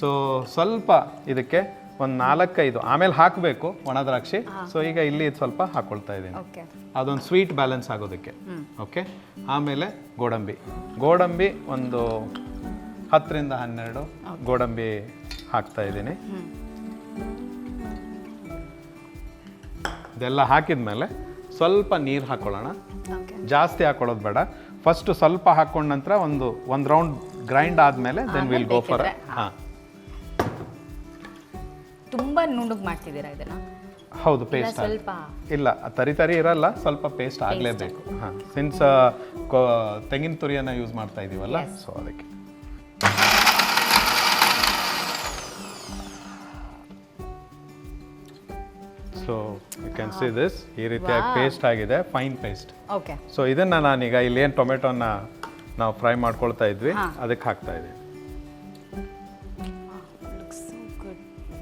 ಸೊ ಸ್ವಲ್ಪ ಇದಕ್ಕೆ ಒಂದು ನಾಲ್ಕೈದು ಆಮೇಲೆ ಹಾಕಬೇಕು ಒಣ ದ್ರಾಕ್ಷಿ. ಸೊ ಈಗ ಇಲ್ಲಿ ಇದು ಸ್ವಲ್ಪ ಹಾಕೊಳ್ತಾ ಇದ್ದೀನಿ. ಅದೊಂದು ಸ್ವೀಟ್ ಬ್ಯಾಲೆನ್ಸ್ ಆಗೋದಕ್ಕೆ. ಓಕೆ ಆಮೇಲೆ ಗೋಡಂಬಿ. ಗೋಡಂಬಿ ಒಂದು ಹತ್ತರಿಂದ ಹನ್ನೆರಡು ಗೋಡಂಬಿ ಹಾಕ್ತಾ ಇದ್ದೀನಿ. ಹ್ಞೂ ಹಾಕಿದ ಮೇಲೆ ಸ್ವಲ್ಪ ನೀರು ಹಾಕೊಳ್ಳೋಣ. ಓಕೆ ಜಾಸ್ತಿ ಹಾಕೊಳ್ಳೋದು ಬೇಡ. ಫಸ್ಟ್ ಸ್ವಲ್ಪ ಹಾಕೊಂಡ ನಂತರ ಒಂದು ಒಂದು ರೌಂಡ್ ಗ್ರೈಂಡ್ ಆದಮೇಲೆ ದೆನ್ ವಿಲ್ ಗೋ ಫಾರ್ ಹಾಂ. ತುಂಬ ನುಣ್ಣಗೆ ಮಾಡ್ತಿದ್ದೀರಾ ಇದನ್ನ? ಹೌದು ಪೇಸ್ಟ್ ಸ್ವಲ್ಪ ಇಲ್ಲ ತರಿ ತರಿ ಇರಲ್ಲ ಸ್ವಲ್ಪ ಪೇಸ್ಟ್ ಆಗಲೇಬೇಕು. ಹಾಂ. ಸಿನ್ಸ್ ತೆಂಗಿನ ತುರಿಯನ್ನು ಯೂಸ್ ಮಾಡ್ತಾ ಇದೀವಲ್ಲ ಸೊ ಅದಕ್ಕೆ. So you can see this ಈ ರೀತಿಯಾಗಿ ಪೇಸ್ಟ್ ಆಗಿದೆ ಫೈನ್ ಪೇಸ್ಟ್ ಓಕೆ ಸೊ ಇದನ್ನು ನಾನೀಗ ಇಲ್ಲಿ ಏನು ಟೊಮೆಟೊನ ನಾವು ಫ್ರೈ ಮಾಡ್ಕೊಳ್ತಾ ಇದ್ವಿ. ಅದಕ್ಕೆ ಹಾಕ್ತಾ ಇದ್ದೀವಿ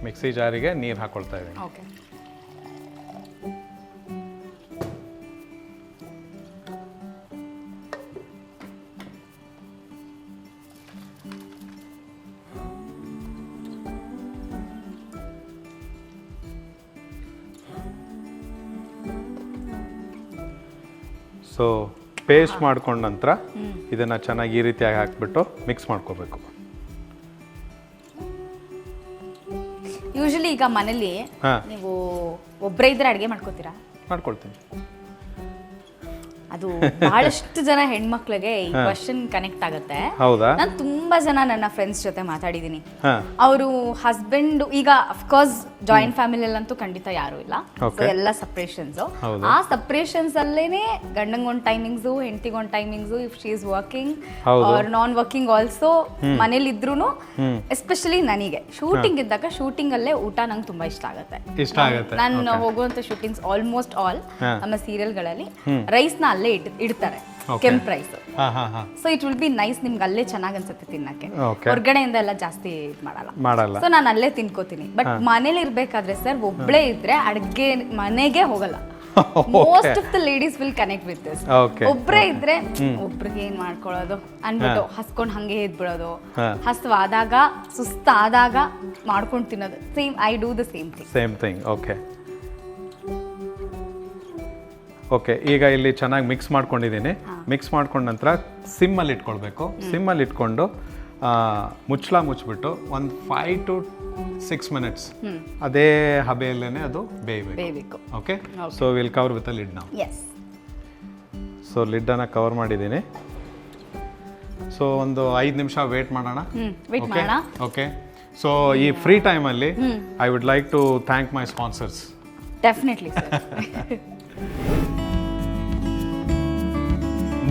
ಮಿಕ್ಸಿ ಜಾರಿಗೆ ನೀರು ಹಾಕೊಳ್ತಾ ಇದ್ದೀನಿ. ಪೇಸ್ಟ್ ಮಾಡ್ಕೊಂಡ ನಂತರ ಇದನ್ನ ಚೆನ್ನಾಗಿ ಈ ರೀತಿಯಾಗಿ ಹಾಕ್ಬಿಟ್ಟು ಮಿಕ್ಸ್ ಮಾಡ್ಕೋಬೇಕು. ಯೂಶಲಿ ಈಗ ಮನೇಲಿ ನೀವು ಒಬ್ಬರೇ ಇದ್ರೆ ಅಡುಗೆ ಮಾಡ್ಕೋತೀರಾ? ಮಾಡ್ಕೊಳ್ತೀನಿ. ಅದು ಬಹಳಷ್ಟು ಜನ ಹೆಣ್ಮಕ್ಳಿಗೆ ಈ ಕ್ವಶನ್ ಕನೆಕ್ಟ್ ಆಗುತ್ತೆ. ಹೌದಾ? ನಾನು ತುಂಬಾ ಜನ ನನ್ನ ಫ್ರೆಂಡ್ಸ್ ಜೊತೆ ಮಾತಾಡಿದೀನಿ ಅವರು ಹಸ್ಬೆಂಡ್ ಈಗ ಅಫ್ಕೋರ್ಸ್ ಜಾಯಿಂಟ್ ಫ್ಯಾಮಿಲಿಯಲ್ಲಂತೂ ಖಂಡಿತ ಯಾರು ಇಲ್ಲ. ಎಲ್ಲ ಸಪ್ರೇಷನ್ಸ್ ಆ ಸಪ್ರೇಷನ್ಸ್ ಅಲ್ಲೇನೆ ಗಂಡಂಗೊಂದ್ timings ಹೆಂಡತಿಗೊಂದು timings if she is working. Or non working also ಮನೇಲಿ ಇದ್ರು ಎಸ್ಪೆಷಲಿ ನನಗೆ. ಶೂಟಿಂಗ್ ಇದ್ದಾಗ ಶೂಟಿಂಗ್ ಅಲ್ಲೇ ಊಟ ನಂಗೆ ತುಂಬಾ ಇಷ್ಟ ಆಗುತ್ತೆ. ನಾನು ಹೋಗುವಂತ ಶೂಟಿಂಗ್ಸ್ ಆಲ್ಮೋಸ್ಟ್ ಆಲ್. ನಮ್ಮ ಸೀರಿಯಲ್ಗಳಲ್ಲಿ ರೈಸ್ನ ಅಲ್ಲೇ ಇಟ್ ಇಡ್ತಾರೆ. ಕೆಂಪ್ rice so it will be nice ನಿಮ್ಗೆ ಅಲ್ಲೇ ಚೆನ್ನಾಗಿ ಅನ್ಸುತ್ತೆ ತಿನ್ನಕ್ಕೆ. ಹೊರಗಡೆಯಿಂದ ಎಲ್ಲ ಜಾಸ್ತಿ ಇದ್ ಮಾಡಲ್ಲ. ಮಾಡಲ್ಲ. ಸೊ ನಾನು ಅಲ್ಲೇ ತಿನ್ಕೋತೀನಿ. ಬಟ್ ಮನೇಲಿ ಇರ್ಬೇಕಾದ್ರೆ ಸರ್ ಒಬ್ಳೇ ಇದ್ರೆ ಅಡ್ಗೆ ಮನೆಗೆ ಹೋಗಲ್ಲ. Most of the ladies will connect with this ಒಬ್ರೇ ಇದ್ರೆ ಒಬ್ರಿಗೆ ಏನ್ ಮಾಡ್ಕೊಳ್ಳೋದು? ಅನ್ಬಿಟ್ಟು ಹಸ್ಕೊಂಡ್ ಹಂಗೆ ಎದ್ಬಿಡೋದು. ಹಸ್ವಾದಾಗ ಸುಸ್ತಾದಾಗ ಮಾಡ್ಕೊಂಡು ತಿನ್ನೋದು. Same I do the same thing same thing okay okay ಈಗ ಇಲ್ಲಿ ಚೆನ್ನಾಗಿ ಮಿಕ್ಸ್ ಮಾಡ್ಕೊಂಡಿದ್ದೀನಿ. ಮಿಕ್ಸ್ ಮಾಡ್ಕೊಂಡ ನಂತರ ಸಿಮ್ಮಲ್ಲಿ ಇಟ್ಕೊಳ್ಬೇಕು. ಸಿಮ್ಮಲ್ಲಿ ಇಟ್ಕೊಂಡು ಮುಚ್ಚಳ ಮುಚ್ಚಿಬಿಟ್ಟು ಒಂದು ಫೈವ್ ಟು ಸಿಕ್ಸ್ ಮಿನಿಟ್ಸ್ ಅದೇ ಹಬೆಯಲ್ಲೇ ಅದು ಬೇಯಬೇಕು. Okay so will cover with lid ನಾವು ಸೊ ಲಿಡ್ಡನ್ನು ಕವರ್ ಮಾಡಿದ್ದೀನಿ. ಸೊ ಒಂದು ಐದು ನಿಮಿಷ ವೇಟ್ ಮಾಡೋಣ. ಹ್ಮ್ ವೇಟ್ ಮಾಡೋಣ. ಓಕೆ ಸೊ ಈ ಫ್ರೀ ಟೈಮಲ್ಲಿ I would like to thank my sponsors definitely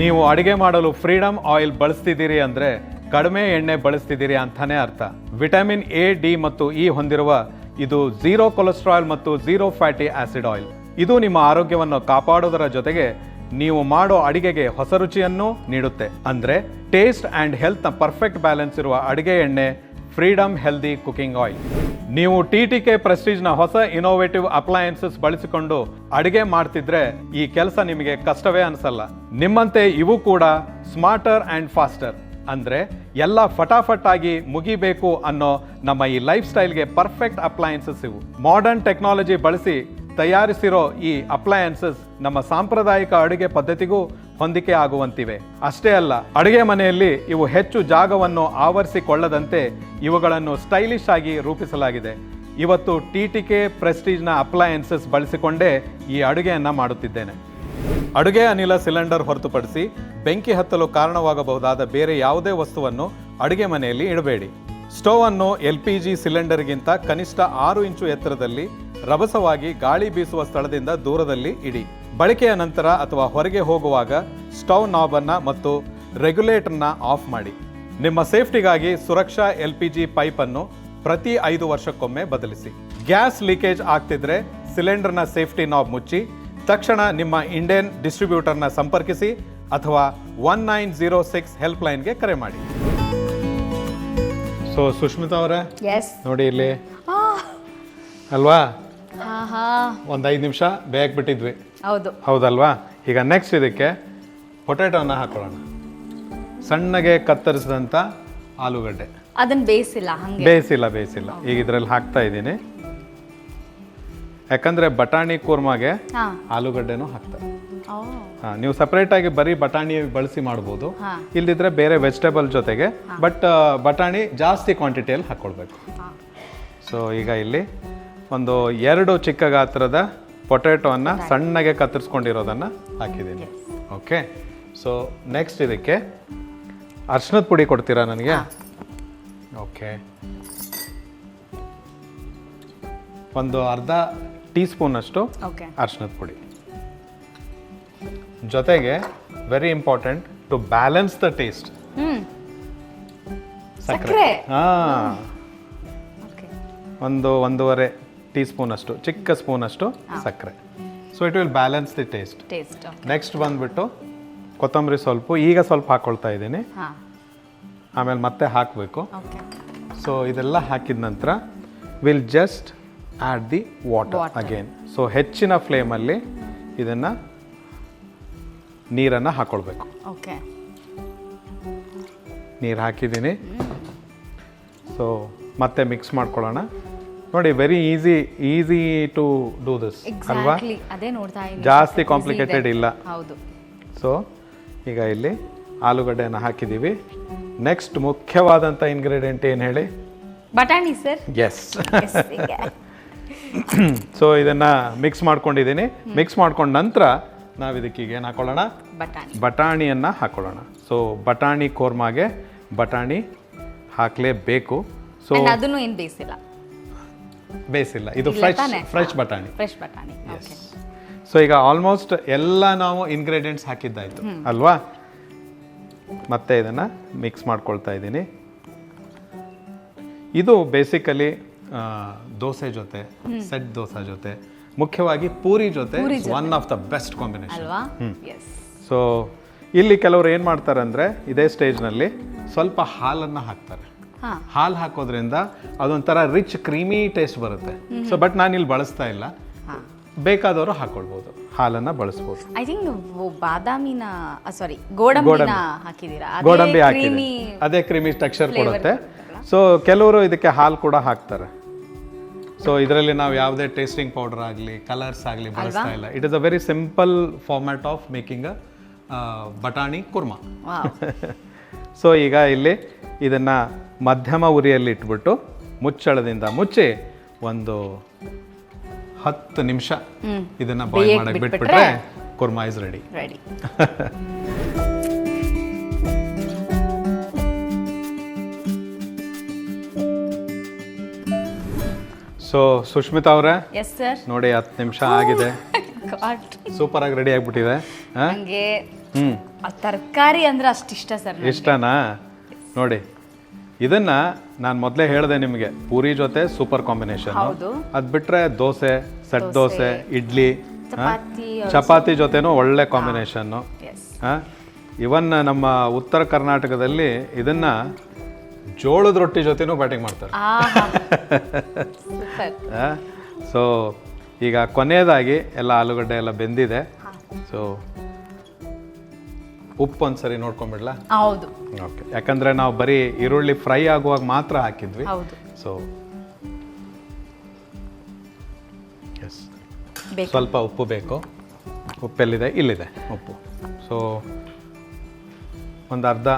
ನೀವು ಅಡುಗೆ ಮಾಡಲು ಫ್ರೀಡಮ್ ಆಯಿಲ್ ಬಳಸ್ತಿದ್ದೀರಿ ಅಂದರೆ ಕಡಿಮೆ ಎಣ್ಣೆ ಬಳಸ್ತಿದ್ದೀರಿ ಅಂತಾನೆ ಅರ್ಥ. ವಿಟಮಿನ್ ಎ, ಡಿ ಮತ್ತು ಇ ಹೊಂದಿರುವ ಇದು ಝೀರೋ ಕೊಲೆಸ್ಟ್ರಾಲ್ ಮತ್ತು ಝೀರೋ ಫ್ಯಾಟಿ ಆಸಿಡ್ ಆಯಿಲ್. ಇದು ನಿಮ್ಮ ಆರೋಗ್ಯವನ್ನು ಕಾಪಾಡೋದರ ಜೊತೆಗೆ ನೀವು ಮಾಡೋ ಅಡಿಗೆಗೆ ಹೊಸ ರುಚಿಯನ್ನು ನೀಡುತ್ತೆ. ಅಂದರೆ ಟೇಸ್ಟ್ ಆ್ಯಂಡ್ ಹೆಲ್ತ್ನ ಪರ್ಫೆಕ್ಟ್ ಬ್ಯಾಲೆನ್ಸ್ ಇರುವ ಅಡುಗೆ ಎಣ್ಣೆ ಫ್ರೀಡಮ್ ಹೆಲ್ದಿ ಕುಕಿಂಗ್ ಆಯಿಲ್. ನೀವು ಟಿ ಟಿ ಕೆ ಪ್ರೆಸ್ಟೀಜ್ನ ಹೊಸ ಇನೋವೇಟಿವ್ ಅಪ್ಲಯನ್ಸಸ್ ಬಳಸಿಕೊಂಡು ಅಡುಗೆ ಮಾಡ್ತಿದ್ರೆ ಈ ಕೆಲಸ ನಿಮಗೆ ಕಷ್ಟವೇ ಅನಿಸಲ್ಲ. ನಿಮ್ಮಂತೆ ಇವು ಕೂಡ ಸ್ಮಾರ್ಟರ್ ಆ್ಯಂಡ್ ಫಾಸ್ಟರ್ ಅಂದ್ರೆ ಎಲ್ಲ ಫಟಾಫಟ್ ಆಗಿ ಮುಗಿಬೇಕು ಅನ್ನೋ ನಮ್ಮ ಈ ಲೈಫ್ ಸ್ಟೈಲ್ಗೆ ಪರ್ಫೆಕ್ಟ್ ಅಪ್ಲಯನ್ಸಸ್ ಇವು. ಮಾಡರ್ನ್ ಟೆಕ್ನಾಲಜಿ ಬಳಸಿ ತಯಾರಿಸಿರೋ ಈ ಅಪ್ಲಯನ್ಸಸ್ ನಮ್ಮ ಸಾಂಪ್ರದಾಯಿಕ ಅಡುಗೆ ಪದ್ಧತಿಗೂ ಹೊಂದಿಕೆ ಆಗುವಂತಿವೆ. ಅಷ್ಟೇ ಅಲ್ಲ, ಅಡುಗೆ ಮನೆಯಲ್ಲಿ ಇವು ಹೆಚ್ಚು ಜಾಗವನ್ನು ಆವರಿಸಿಕೊಳ್ಳದಂತೆ ಇವುಗಳನ್ನು ಸ್ಟೈಲಿಶ್ ಆಗಿ ರೂಪಿಸಲಾಗಿದೆ. ಇವತ್ತು ಟಿ ಟಿ ಕೆ ಪ್ರೆಸ್ಟೀಜ್ನ ಅಪ್ಲಯನ್ಸಸ್ ಬಳಸಿಕೊಂಡೇ ಈ ಅಡುಗೆಯನ್ನ ಮಾಡುತ್ತಿದ್ದೇನೆ. ಅಡುಗೆ ಅನಿಲ ಸಿಲಿಂಡರ್ ಹೊರತುಪಡಿಸಿ ಬೆಂಕಿ ಹತ್ತಲು ಕಾರಣವಾಗಬಹುದಾದ ಬೇರೆ ಯಾವುದೇ ವಸ್ತುವನ್ನು ಅಡುಗೆ ಮನೆಯಲ್ಲಿ ಇಡಬೇಡಿ. ಸ್ಟೋವ್ ಅನ್ನು ಎಲ್ ಪಿ ಜಿ ಸಿಲಿಂಡರ್ಗಿಂತ ಕನಿಷ್ಠ ಆರು ಇಂಚು ಎತ್ತರದಲ್ಲಿ ರಭಸವಾಗಿ ಗಾಳಿ ಬೀಸುವ ಸ್ಥಳದಿಂದ ದೂರದಲ್ಲಿ ಇಡಿ. ಬಳಕೆಯ ನಂತರ ಅಥವಾ ಹೊರಗೆ ಹೋಗುವಾಗ ಸ್ಟೌವ್ ನಾಬನ್ನು ಅನ್ನ ಮತ್ತು ರೆಗ್ಯುಲೇಟರ್ನ ಆಫ್ ಮಾಡಿ. ನಿಮ್ಮ ಸೇಫ್ಟಿಗಾಗಿ ಸುರಕ್ಷಾ ಎಲ್ ಪಿ ಜಿ ಪೈಪನ್ನು ಅನ್ನು ಪ್ರತಿ ಐದು ವರ್ಷಕ್ಕೊಮ್ಮೆ ಬದಲಿಸಿ. ಗ್ಯಾಸ್ ಲೀಕೇಜ್ ಆಗ್ತಿದ್ರೆ ಸಿಲಿಂಡರ್ನ ಸೇಫ್ಟಿ ನಾಬ್ ಮುಚ್ಚಿ ತಕ್ಷಣ ನಿಮ್ಮ ಇಂಡಿಯನ್ ಡಿಸ್ಟ್ರಿಬ್ಯೂಟರ್ನ ಸಂಪರ್ಕಿಸಿ ಅಥವಾ ಒನ್ ನೈನ್ ಜೀರೋ ಸಿಕ್ಸ್ ಹೆಲ್ಪ್ಲೈನ್ಗೆ ಕರೆ ಮಾಡಿ. ಸೊ ಸುಷ್ಮಿತಾ ಅವರೇ? ನೋಡಿ ಇಲ್ಲಿ. ಅಲ್ವಾ? ಒಂದು ಐದು ನಿಮಿಷ ಬೇಯಕ್ಕೆ ಬಿಟ್ಟಿದ್ವಿ. ಹೌದು. ಹೌದಲ್ವಾ? ಈಗ ನೆಕ್ಸ್ಟ್ ಇದಕ್ಕೆ ಪೊಟ್ಯಾಟೋನ ಹಾಕೊಳ್ಳೋಣ. ಸಣ್ಣಗೆ ಕತ್ತರಿಸಿದಂಥ ಆಲೂಗಡ್ಡೆ. ಅದನ್ನ ಬೇಯಿಸಿಲ್ಲ ಹಂಗೆ. ಬೇಯಿಸಿಲ್ಲ ಬೇಯಿಸಿಲ್ಲ. ಈಗ ಇದರಲ್ಲಿ ಹಾಕ್ತಾ ಇದ್ದೀನಿ. ಯಾಕಂದ್ರೆ ಬಟಾಣಿ ಕೂರ್ಮಾಗೆ ಆಲೂಗಡ್ಡೆನೂ ಹಾಕ್ತಾರೆ ಹಾಂ ನೀವು ಸಪ್ರೇಟಾಗಿ ಬರೀ ಬಟಾಣಿ ಬಳಸಿ ಮಾಡ್ಬೋದು. ಇಲ್ಲಿದ್ರೆ ಬೇರೆ ವೆಜಿಟೇಬಲ್ ಜೊತೆಗೆ ಬಟ್ ಬಟಾಣಿ ಜಾಸ್ತಿ ಕ್ವಾಂಟಿಟಿಯಲ್ಲಿ ಹಾಕ್ಕೊಳ್ಬೇಕು ಸೊ ಈಗ ಇಲ್ಲಿ ಒಂದು ಎರಡು ಚಿಕ್ಕ ಗಾತ್ರದ ಪೊಟ್ಯಾಟೋವನ್ನು ಸಣ್ಣಗೆ ಕತ್ತರಿಸ್ಕೊಂಡಿರೋದನ್ನ ಹಾಕಿದ್ದೀನಿ. ಓಕೆ ಸೊ ನೆಕ್ಸ್ಟ್ ಇದಕ್ಕೆ ಅರ್ಶಿನದ ಪುಡಿ ಕೊಡ್ತೀರಾ ನನಗೆ? ಓಕೆ ಒಂದು ಅರ್ಧ ಟೀ ಸ್ಪೂನಷ್ಟು ಅರ್ಶಿನದ ಪುಡಿ. ಜೊತೆಗೆ very important to balance the taste ಸಕ್ಕರೆ. ಹಾಂ. ಒಂದು ಒಂದೂವರೆ ಟೀ ಸ್ಪೂನಷ್ಟು ಚಿಕ್ಕ ಸ್ಪೂನಷ್ಟು ಸಕ್ಕರೆ. So it will balance the taste taste next ಬಂದ್ಬಿಟ್ಟು ಕೊತ್ತಂಬರಿ ಸ್ವಲ್ಪ ಈಗ ಸ್ವಲ್ಪ ಹಾಕ್ಕೊಳ್ತಾ ಇದ್ದೀನಿ. ಆಮೇಲೆ ಮತ್ತೆ ಹಾಕಬೇಕು. ಸೊ ಇದೆಲ್ಲ ಹಾಕಿದ ನಂತರ will just add the water. Again so ಹೆಚ್ಚಿನ ಫ್ಲೇಮಲ್ಲಿ ಇದನ್ನು ನೀರನ್ನು ಹಾಕ್ಕೊಳ್ಬೇಕು ಓಕೆ ನೀರು ಹಾಕಿದ್ದೀನಿ. ಸೊ ಮತ್ತೆ ಮಿಕ್ಸ್ ಮಾಡ್ಕೊಳ್ಳೋಣ. ನೋಡಿ very easy easy to do this ಅಲ್ವಾ? ಅದೇ ನೋಡ್ತಾ ಜಾಸ್ತಿ ಕಾಂಪ್ಲಿಕೇಟೆಡ್ ಇಲ್ಲ. ಹೌದು. ಸೊ ಈಗ ಇಲ್ಲಿ ಆಲೂಗಡ್ಡೆಯನ್ನು ಹಾಕಿದ್ದೀವಿ ನೆಕ್ಸ್ಟ್ ಮುಖ್ಯವಾದಂಥ ಇಂಗ್ರೀಡಿಯೆಂಟ್ ಏನು ಹೇಳಿ? ಬಟಾಣಿ ಸರ್ ಎಸ್ ಸೊ ಇದನ್ನು ಮಿಕ್ಸ್ ಮಾಡ್ಕೊಂಡಿದ್ದೀನಿ. ಮಿಕ್ಸ್ ಮಾಡ್ಕೊಂಡ ನಂತರ ನಾವು ಇದಕ್ಕೀಗ ಏನು ಹಾಕೊಳ್ಳೋಣ? ಬಟಾಣಿ. ಬಟಾಣಿಯನ್ನು ಹಾಕೊಳ್ಳೋಣ. ಸೊ ಬಟಾಣಿ ಕೋರ್ಮಾಗೆ ಬಟಾಣಿ ಹಾಕಲೇಬೇಕು. ಸೊ ಅದನ್ನು ಏನು ಬೇಯಿಸಿಲ್ಲ? ಬೇಯಿಸಿಲ್ಲ ಇದು ಫ್ರೆಶ್ ಫ್ರೆಶ್ ಬಟಾಣಿ. ಫ್ರೆಶ್ ಬಟಾಣಿ. ಓಕೆ ಸೊ ಈಗ ಆಲ್ಮೋಸ್ಟ್ ಎಲ್ಲ ನಾವು ಇಂಗ್ರೀಡಿಯೆಂಟ್ಸ್ ಹಾಕಿದ್ದಾಯ್ತು ಅಲ್ವಾ? ಮತ್ತೆ ಇದನ್ನು ಮಿಕ್ಸ್ ಮಾಡ್ಕೊಳ್ತಾ ಇದ್ದೀನಿ. ಇದು ಬೇಸಿಕಲಿ ದೋಸೆ ಜೊತೆ ಸೆಟ್ ದೋಸೆ ಜೊತೆ ಮುಖ್ಯವಾಗಿ ಪೂರಿ ಜೊತೆ one of the best combination so ಇಲ್ಲಿ ಕೆಲವರು ಏನು ಮಾಡ್ತಾರೆ ಅಂದರೆ ಇದೇ ಸ್ಟೇಜ್ನಲ್ಲಿ ಸ್ವಲ್ಪ ಹಾಲನ್ನು ಹಾಕ್ತಾರೆ. ಹಾಲು ಹಾಕೋದ್ರಿಂದ ಅದೊಂಥರ ರಿಚ್ ಕ್ರೀಮಿ ಟೇಸ್ಟ್ ಬರುತ್ತೆ. ಸೊ ಬಟ್ ನಾನು ಇಲ್ಲಿ ಬಳಸ್ತಾ ಇಲ್ಲ. ಬೇಕಾದವರು ಹಾಕೊಳ್ಬೋದು. ಹಾಲನ್ನ ಬಳಸ್ಬೋದು. ಐ ಥಿಂಕ್ ಬಾದಾಮಿನ ಸಾರಿ ಗೋಡಂಬಿನ ಹಾಕಿದ್ದೀರಾ? ಗೋಡಂಬಿ ಹಾಕಿದೆ ಅದೇ ಕ್ರೀಮಿ ಟೆಕ್ಸ್ಚರ್ ಕೊಡುತ್ತೆ? ಸೊ ಕೆಲವರು ಇದಕ್ಕೆ ಹಾಲು ಕೂಡ ಹಾಕ್ತಾರೆ. ಸೊ ಇದರಲ್ಲಿ ನಾವು ಯಾವುದೇ ಟೇಸ್ಟಿಂಗ್ ಪೌಡರ್ ಆಗಲಿ ಕಲರ್ಸ್ ಆಗಲಿ ಬಳಸ್ತಾ ಇಲ್ಲ. It is a very simple format of making a batani kurma. So ಈಗ ಇಲ್ಲಿ ಇದನ್ನು ಮಧ್ಯಮ ಉರಿಯಲ್ಲಿ ಇಟ್ಬಿಟ್ಟು ಮುಚ್ಚಳದಿಂದ ಮುಚ್ಚಿ ಒಂದು ಹತ್ತು ನಿಮಿಷ. ಇದನ್ನು ಬಾಯ್ ಮಾಡಕ್ಕೆ ಬಿಟ್ಬಿಟ್ರೆ? Kurma is ready ready so Sushmita ಅವರೇ ನೋಡಿ ಹತ್ತು ನಿಮಿಷ ಆಗಿದೆ. ಸೂಪರ್ ಆಗಿ ರೆಡಿ ಆಗ್ಬಿಟ್ಟಿದೆ. ತರಕಾರಿ ಅಂದ್ರೆ ಅಷ್ಟಿಷ್ಟ ಸರ್ ಇಷ್ಟನಾ? ನೋಡಿ ಇದನ್ನ ನಾನು ಮೊದಲೇ ಹೇಳಿದೆ ನಿಮಗೆ ಪೂರಿ ಜೊತೆ ಸೂಪರ್ ಕಾಂಬಿನೇಷನ್. ಹೌದು. ಬಿಟ್ಟರೆ ಬಿಟ್ರೆ ದೋಸೆ ಸೆಟ್ ದೋಸೆ ಇಡ್ಲಿ ಹಾ? ಚಪಾತಿ ಚಪಾತಿ ಜೊತೆನೂ ಒಳ್ಳೆ ಕಾಂಬಿನೇಷನ್ನು. ಇವನ್ ನಮ್ಮ ಉತ್ತರ ಕರ್ನಾಟಕದಲ್ಲಿ ಇದನ್ನ ಜೋಳದ ರೊಟ್ಟಿ ಜೊತೆನೂ ಬ್ಯಾಟಿಂಗ್ ಮಾಡ್ತಾರೆ. ಸೊ ಈಗ ಕೊನೆಯದಾಗಿ ಎಲ್ಲ ಆಲೂಗಡ್ಡೆ ಎಲ್ಲ ಬೆಂದಿದೆ. ಸೊ ಉಪ್ಪು ಒಂದ್ಸರಿ ನೋಡ್ಕೊಂಡ್ಬಿಡ್ಲಾ ಹೌದು. ಓಕೆ ಯಾಕಂದ್ರೆ ನಾವು ಬರೀ ಈರುಳ್ಳಿ ಫ್ರೈ ಆಗುವಾಗ ಮಾತ್ರ ಹಾಕಿದ್ವಿ. ಹೌದು. ಸೊ ಎಸ್ ಬೇಕು. ಸ್ವಲ್ಪ ಉಪ್ಪು ಬೇಕು. ಉಪ್ಪೆಲ್ಲಿದೆ? ಇಲ್ಲಿದೆ ಉಪ್ಪು. ಸೊ ಒಂದು ಅರ್ಧ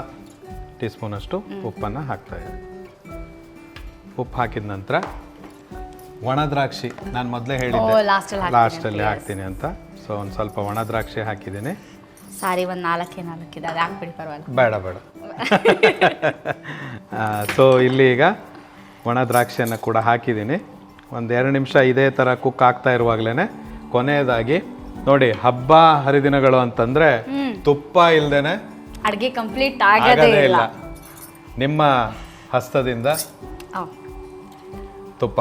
ಟೀ ಸ್ಪೂನಷ್ಟು ಉಪ್ಪನ್ನು ಹಾಕ್ತಾ ಇದ್ದೀನಿ. ಉಪ್ಪು ಹಾಕಿದ ನಂತರ ಒಣ ದ್ರಾಕ್ಷಿ ನಾನು ಮೊದಲೇ ಹೇಳಿದ್ದೆ. ಲಾಸ್ಟಲ್ಲಿ ಹಾಕ್ತೀನಿ ಅಂತ ಸೊ ಒಂದು ಸ್ವಲ್ಪ ಒಣ ದ್ರಾಕ್ಷಿ ಹಾಕಿದ್ದೀನಿ. ಸಾರಿ ಒಂದು ನಾಲ್ಕೇ ನಾಲ್ಕಿದೆ ಅದು ಹಾಕ್ಬಿಡಿ ಪರವಾಗಿಲ್ಲ. ಬೇಡ ಬೇಡ. ಸೊ ಇಲ್ಲಿ ಈಗ ಒಣ ದ್ರಾಕ್ಷಿಯನ್ನು ಕೂಡ ಹಾಕಿದ್ದೀನಿ. ಒಂದು ಎರಡು ನಿಮಿಷ ಇದೇ ಥರ ಕುಕ್ ಆಗ್ತಾ ಇರುವಾಗಲೇ ಕೊನೆಯದಾಗಿ ನೋಡಿ ಹಬ್ಬ ಹರಿದಿನಗಳು ಅಂತಂದರೆ ತುಪ್ಪ ಇಲ್ದೇನೆ ಅಡುಗೆ ಕಂಪ್ಲೀಟ್ ಆಗದೇ ಇಲ್ಲ. ನಿಮ್ಮ ಹಸ್ತದಿಂದ ತುಪ್ಪ.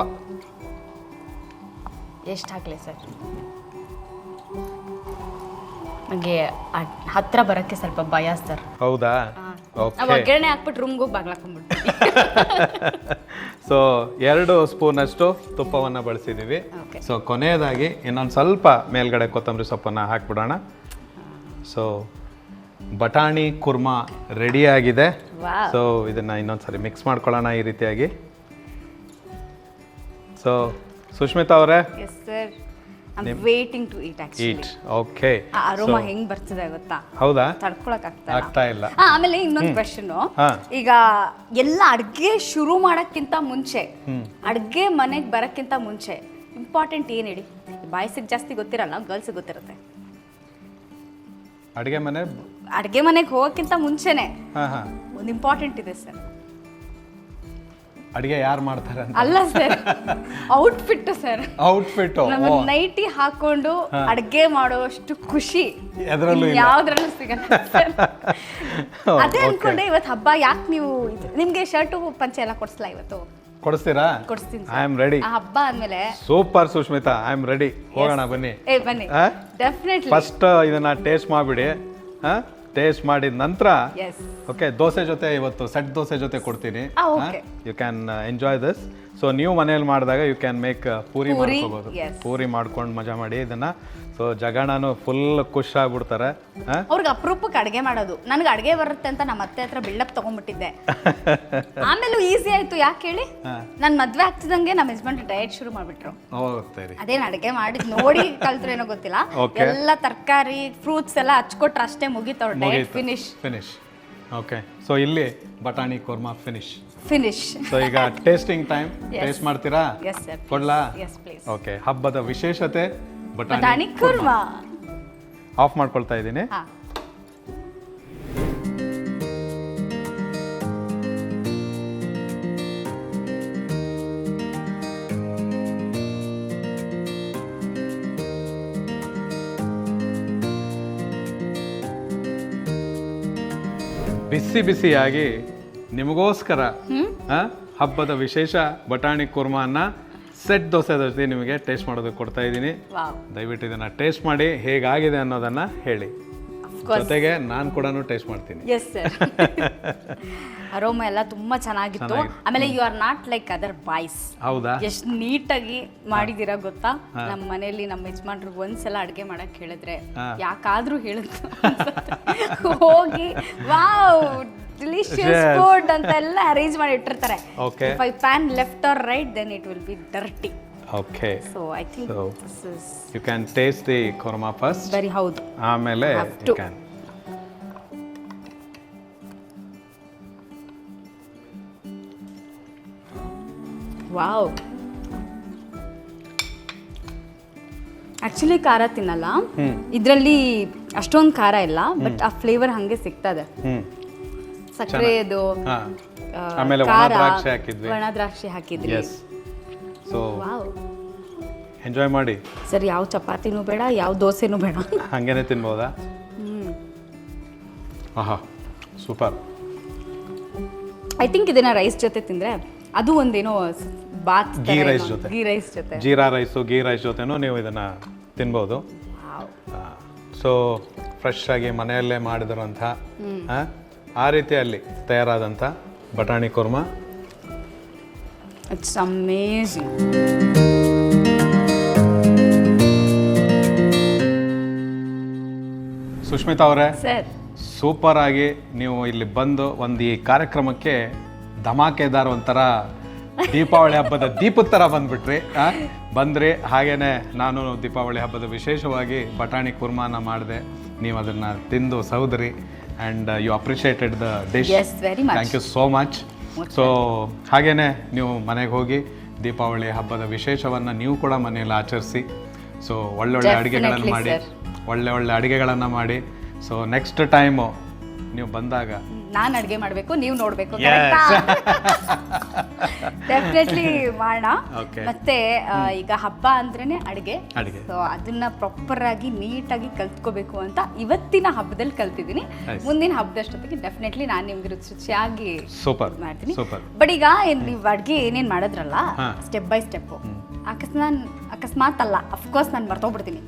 ಎಷ್ಟು ಹಾಕಲಿ ಸರ್? ನನಗೆ ಹತ್ರ ಬರಕ್ಕೆ ಸ್ವಲ್ಪ ಭಯ ಸರ್. ಹೌದಾ? ಓಕೆ ಒಗ್ಗರಣೆ ಹಾಕ್ಬಿಟ್ಟು ರೂಮ್ಗೆ ಹೋಗಿ ಬಾಗ್ಲಾಕೊಂಡ್ಬಿಟ್ಟು ಸೊ ಎರಡು ಸ್ಪೂನಷ್ಟು ತುಪ್ಪವನ್ನು ಬಳಸಿದ್ದೀವಿ ಓಕೆ ಸೊ ಕೊನೆಯದಾಗಿ ಇನ್ನೊಂದು ಸ್ವಲ್ಪ ಮೇಲ್ಗಡೆ ಕೊತ್ತಂಬರಿ ಸೊಪ್ಪನ್ನು ಹಾಕ್ಬಿಡೋಣ. ಸೊ ಬಟಾಣಿ ಕುರ್ಮಾ ರೆಡಿಯಾಗಿದೆ ವಾ ಸೊ ಇದನ್ನು ಇನ್ನೊಂದ್ಸರಿ ಮಿಕ್ಸ್ ಮಾಡ್ಕೊಳ್ಳೋಣ ಈ ರೀತಿಯಾಗಿ. ಸೊ ಸುಷ್ಮಿತಾ ಅವರೇ. Yes sir waiting to eat actually eat okay ಆ ಅರೋಮಾ ಹೆಂಗ್ ಬರ್ತಿದೆ ಗೊತ್ತಾ? ಹೌದಾ? ತಡ್ಕೊಳಕ್ ಆಗ್ತಾ ಆಗ್ತಾ ಇಲ್ಲ ಆಮೇಲೆ ಇನ್ನೊಂದು ಕ್ವೆಶನ್ ಹಾ. ಈಗ ಎಲ್ಲ ಅಡ್ಗೆ ಶುರು ಮಾಡಕ್ಕಿಂತ ಮುಂಚೆ ಅಡ್ಗೆ ಮನೆಗೆ ಬರಕ್ಕಿಂತ ಮುಂಚೆ ಇಂಪಾರ್ಟೆಂಟ್ ಏನ್ ಹೇಳಿ? ಬಾಯ್ಸಿಗೆ ಜಾಸ್ತಿ ಗೊತ್ತಿರಲ್ಲ ಗರ್ಲ್ಸ್ ಗೊತ್ತಿರುತ್ತೆ. ಅಡುಗೆ ಮನೆ? ಅಡ್ಗೆ ಮನೆಗೆ ಹೋಗಕ್ಕಿಂತ ಮುಂಚೆನೆ ಹಾಂ ಹಾಂ. ಒಂದು ಇಂಪಾರ್ಟೆಂಟ್ ಇದೆ ಸರ್. ಅಡಿಗೆ ಯಾರು ಮಾಡ್ತಾರೆ ಅಂತ? ಅಲ್ಲ ಸರ್ ಔಟ್ಫಿಟ್ ಸರ್. ಔಟ್ಫಿಟ್ ನಮಗೆ ನೈಟಿ ಹಾಕೊಂಡು ಅಡಿಗೆ ಮಾಡೋಷ್ಟು ಖುಷಿ. ಎದ್ರಲ್ಲೂ ಇಲ್ಲ. ಯಾವ್ದ್ರಲ್ಲೂ ಸಿಗಲ್ಲ ಅದೇ ಅನ್ಕೊಂಡೆ ಇವತ್ತು ಹಬ್ಬ ಯಾಕೆ ನೀವು ನಿಮ್ಗೆ ಶರ್ಟು ಪಂಚೆ ಎಲ್ಲ ಕೊಡಿಸ್ಲಾ ಇವತ್ತು? ಕೊಡಿಸ್ತೀರಾ? ಕೊಡಿಸ್ತೀನಿ ಐ ಆಮ್ ರೆಡಿ ಹಬ್ಬ ಆದ್ಮೇಲೆ super Sushmita I am ready ಹೋಗೋಣ ಬನ್ನಿ. ಏ ಬನ್ನಿ? ಡೆಫಿನೆಟ್ಲಿ ಫಸ್ಟ್ ಇದನ್ನ ಟೇಸ್ಟ್ ಮಾಡಿಬಿಡಿ. ಟೇಸ್ಟ್ ಮಾಡಿದ ನಂತರ ಓಕೆ ದೋಸೆ ಜೊತೆ ಇವತ್ತು ಸೆಟ್ ದೋಸೆ ಜೊತೆ ಕೊಡ್ತೀನಿ. You can enjoy this so ನೀವು ಮನೆಯಲ್ಲಿ ಮಾಡಿದಾಗ you can make puri puri, ಮಾಡ್ಕೋಬಹುದು ಪೂರಿ ಮಾಡ್ಕೊಂಡು ಮಜಾ ಮಾಡಿ ಇದನ್ನ. ಸೊ ಜಗಣನು ಫುಲ್ ಖುಷ್ ಆಗ್ಬಿಡ್ತಾರೆ? ಅವ್ರಿಗೆ ಅಪರೂಪಕ್ಕೆ ಅಡುಗೆ ಮಾಡೋದು. ನನಗೆ ಅಡುಗೆ ಬರುತ್ತೆ ಅಂತ ನಮ್ಮ ಅತ್ತೆ ಹತ್ರ ಬಿಲ್ಡಪ್ ತಗೊಂಡ್ಬಿಟ್ಟಿದ್ದೆ ಆಮೇಲೆ ಈಸಿ ಆಯ್ತು. ಯಾಕೆ ಹೇಳಿ? ನನ್ನ ಮದ್ವೆ ಆಗ್ತಿದಂಗೆ ನಮ್ಮ ಹಸ್ಬೆಂಡ್ ಡಯಟ್ ಶುರು ಮಾಡಿಬಿಟ್ರು. ಅದೇನು ಅಡುಗೆ ಮಾಡಿ ನೋಡಿ ಕಲ್ತ್ರೇನೋ ಗೊತ್ತಿಲ್ಲ. ಎಲ್ಲ ತರಕಾರಿ ಫ್ರೂಟ್ಸ್ ಎಲ್ಲ ಹಚ್ಕೊಟ್ರೆ ಅಷ್ಟೇ ಮುಗೀತವ್ರ diet finish finish okay so ಇಲ್ಲಿ ಬಟಾಣಿ ಕೋರ್ಮಾ ಫಿನಿಶ್ ಫಿನಿಶ್ ಸೊ ಈಗ ಟೇಸ್ಟಿಂಗ್ ಟೈಮ್ ಟೇಸ್ಟ್ ಮಾಡ್ತೀರಾ? ಸರ್ ಕೊಡ್ಲಾ? ಓಕೆ ಹಬ್ಬದ ವಿಶೇಷತೆ ಬಟಾಣಿ ಬಟಾಣಿ ಕುರ್ಮಾ. ಆಫ್ ಮಾಡ್ಕೊಳ್ತಾ ಇದ್ದೀನಿ. ಹಾ. ಬಿಸಿ ಬಿಸಿಯಾಗಿ ನಿಮಗೋಸ್ಕರ ಹಬ್ಬದ ವಿಶೇಷ ಬಟಾಣಿ ಕುರ್ಮಾನ ಸೆಟ್ ದೋಸೆ ಜೊತೆ ನಿಮಗೆ ಟೇಸ್ಟ್ ಮಾಡೋದಕ್ಕೆ ಕೊಡ್ತಾ ಇದ್ದೀನಿ. ದಯವಿಟ್ಟು ಇದನ್ನ ಟೇಸ್ಟ್ ಮಾಡಿ ಹೇಗಾಗಿದೆ ಅನ್ನೋದನ್ನ ಹೇಳಿ. ಜೊತೆಗೆ ನಾನು ಕೂಡ ಟೇಸ್ಟ್ ಮಾಡ್ತೀನಿ. ಎಸ್ ಸರ್ ಅರೋಮ ಎಲ್ಲ ತುಂಬಾ ಚೆನ್ನಾಗಿತ್ತು. ಆಮೇಲೆ you are not like other boys ಹೌದಾ? ಎಷ್ಟು ನೀಟಾಗಿ ಮಾಡಿದೀರಾ ಗೊತ್ತಾ? ನಮ್ಮ ಮನೆಯಲ್ಲಿ ನಮ್ಮ ಯಜಮಾನ್ರಿಗೆ ಒಂದ್ಸಲ ಅಡ್ಗೆ ಮಾಡಕ್ ಹೇಳಿದ್ರೆ ಯಾಕಾದ್ರೂ ಹೇಳಿದ್ರು ಹೋಗಿ ವಾವ್ ಡಿಲಿಷಿಯಸ್ ಫುಡ್ ಅಂತ ಎಲ್ಲ ಅರೇಂಜ್ ಮಾಡಿ ಇಟ್ಟಿರ್ತಾರೆ. Okay if I pan left or right then it will be dirty okay so I think So- this is you can taste the kurma first very ಹೌದು ಆಮೇಲೆ Have you to. Can wow actually ಖಾರ ತಿನ್ನಲ್ಲ. ಇದರಲ್ಲಿ ಅಷ್ಟೊಂದು ಖಾರ ಇಲ್ಲ but ಆ flavour ಹಂಗೆ ಸಿಗ್ತದೆ. ಸಕ್ಕರೆದು ಆಮೇಲೆ ಒಣ ದ್ರಾಕ್ಷಿ ಹಾಕಿದ್ವಿ. ಒಣ ದ್ರಾಕ್ಷಿ ಹಾಕಿದ್ವಿ ಎಸ್ ಸೊ ಎಂಜಾಯ್ ಮಾಡಿ. ಸರ್ ಯಾವ ಚಪಾತಿನೂ ಬೇಡ ಯಾವ ದೋಸೆನೂ ಬೇಡ. ಹಂಗೇನೆ ತಿನ್ಬೋದಾ? ಆಹಾ ಸೂಪರ್. ಐ ಥಿಂಕ್ ಇದನ್ನ ರೈಸ್ ಜೊತೆ ತಿಂದ್ರೆ ಅದು ಒಂದೇನೋ ಬಾತ್ ಗೀ ರೈಸ್ ಜೊತೆ. ಗೀ ರೈಸ್ ಜೊತೆ. ಜೀರಾ ರೈಸು ಗೀ ರೈಸ್ ಜೊತೆನೂ ನೀವು ಇದನ್ನ ತಿನ್ಬೋದು. ಸೊ ಫ್ರೆಶ್ ಆಗಿ ಮನೆಯಲ್ಲೇ ಮಾಡಿದಿರುವಂಥ ಆ, ರೀತಿ ರೀತಿಯಲ್ಲಿ ತಯಾರಾದಂಥ ಬಟಾಣಿ ಕುರ್ಮಾ. ಇಟ್ಸ್ ಅಮೇಝಿಂಗ್ ಸುಷ್ಮಿತಾ ಅವರೇ ಸರ್. ಸೂಪರ್ ಆಗಿ ನೀವು ಇಲ್ಲಿ ಬಂದು ಒಂದು ಈ ಕಾರ್ಯಕ್ರಮಕ್ಕೆ ಧಮಾಕೆದಾರ ಒಂಥರ ದೀಪಾವಳಿ ಹಬ್ಬದ ದೀಪದ ಥರ ಬಂದ್ಬಿಟ್ರಿ? ಬಂದ್ರಿ ಹಾಗೇನೆ ನಾನು ದೀಪಾವಳಿ ಹಬ್ಬದ ವಿಶೇಷವಾಗಿ ಬಟಾಣಿ ಕುರ್ಮಾನ ಮಾಡಿದೆ. ನೀವು ಅದನ್ನು ತಿಂದು ಸೌದ್ರಿ. And you appreciated the dish Yes, very much thank you so much so ಹಾಗೇನೆ ನೀವು ಮನೆಗೆ ಹೋಗಿ ದೀಪಾವಳಿ ಹಬ್ಬದ ವಿಶೇಷವನ್ನು ನೀವು ಕೂಡ ಮನೆಯಲ್ಲಿ ಆಚರಿಸಿ. ಸೊ ಒಳ್ಳೊಳ್ಳೆ ಅಡುಗೆಗಳನ್ನು ಮಾಡಿ sir. ಒಳ್ಳೆ ಒಳ್ಳೆ ಅಡುಗೆಗಳನ್ನು ಮಾಡಿ. ಸೊ ನೆಕ್ಸ್ಟ್ ಟೈಮು ನೀವು ಬಂದಾಗ. ನಾನು ಅಡುಗೆ ಮಾಡಬೇಕು ನೀವು ನೋಡಬೇಕು ಡೆಫಿನೆಟ್ಲಿ ಮಾಡೋಣ. ಮತ್ತೆ ಈಗ ಹಬ್ಬ ಅಂದ್ರೇನೆ ಅಡುಗೆ. ಸೊ ಅದನ್ನ ಪ್ರಾಪರ್ ಆಗಿ ನೀಟಾಗಿ ಕಲ್ತ್ಕೋಬೇಕು ಅಂತ ಇವತ್ತಿನ ಹಬ್ಬದಲ್ಲಿ ಕಲ್ತಿದ್ದೀನಿ. ಮುಂದಿನ ಹಬ್ಬದಷ್ಟೊತ್ತಿಗೆ ಡೆಫಿನೆಟ್ಲಿ ನಾನು ನಿಮ್ಗೆ ರುಚಿ ರುಚಿಯಾಗಿ ಸೂಪರ್ ಮಾಡ್ತೀನಿ. ಬಟ್ ಈಗ ನೀವು ಅಡುಗೆ ಏನೇನು ಮಾಡಿದ್ರಲ್ಲ ಸ್ಟೆಪ್ ಬೈ ಸ್ಟೆಪ್ ಅಕಸ್ಮಾತ್ ಅಕಸ್ಮಾತ್ ಅಲ್ಲ ಅಫ್ಕೋರ್ಸ್ ನಾನು ಮರ್ತೋಗ್ಬಿಡ್ತೀನಿ.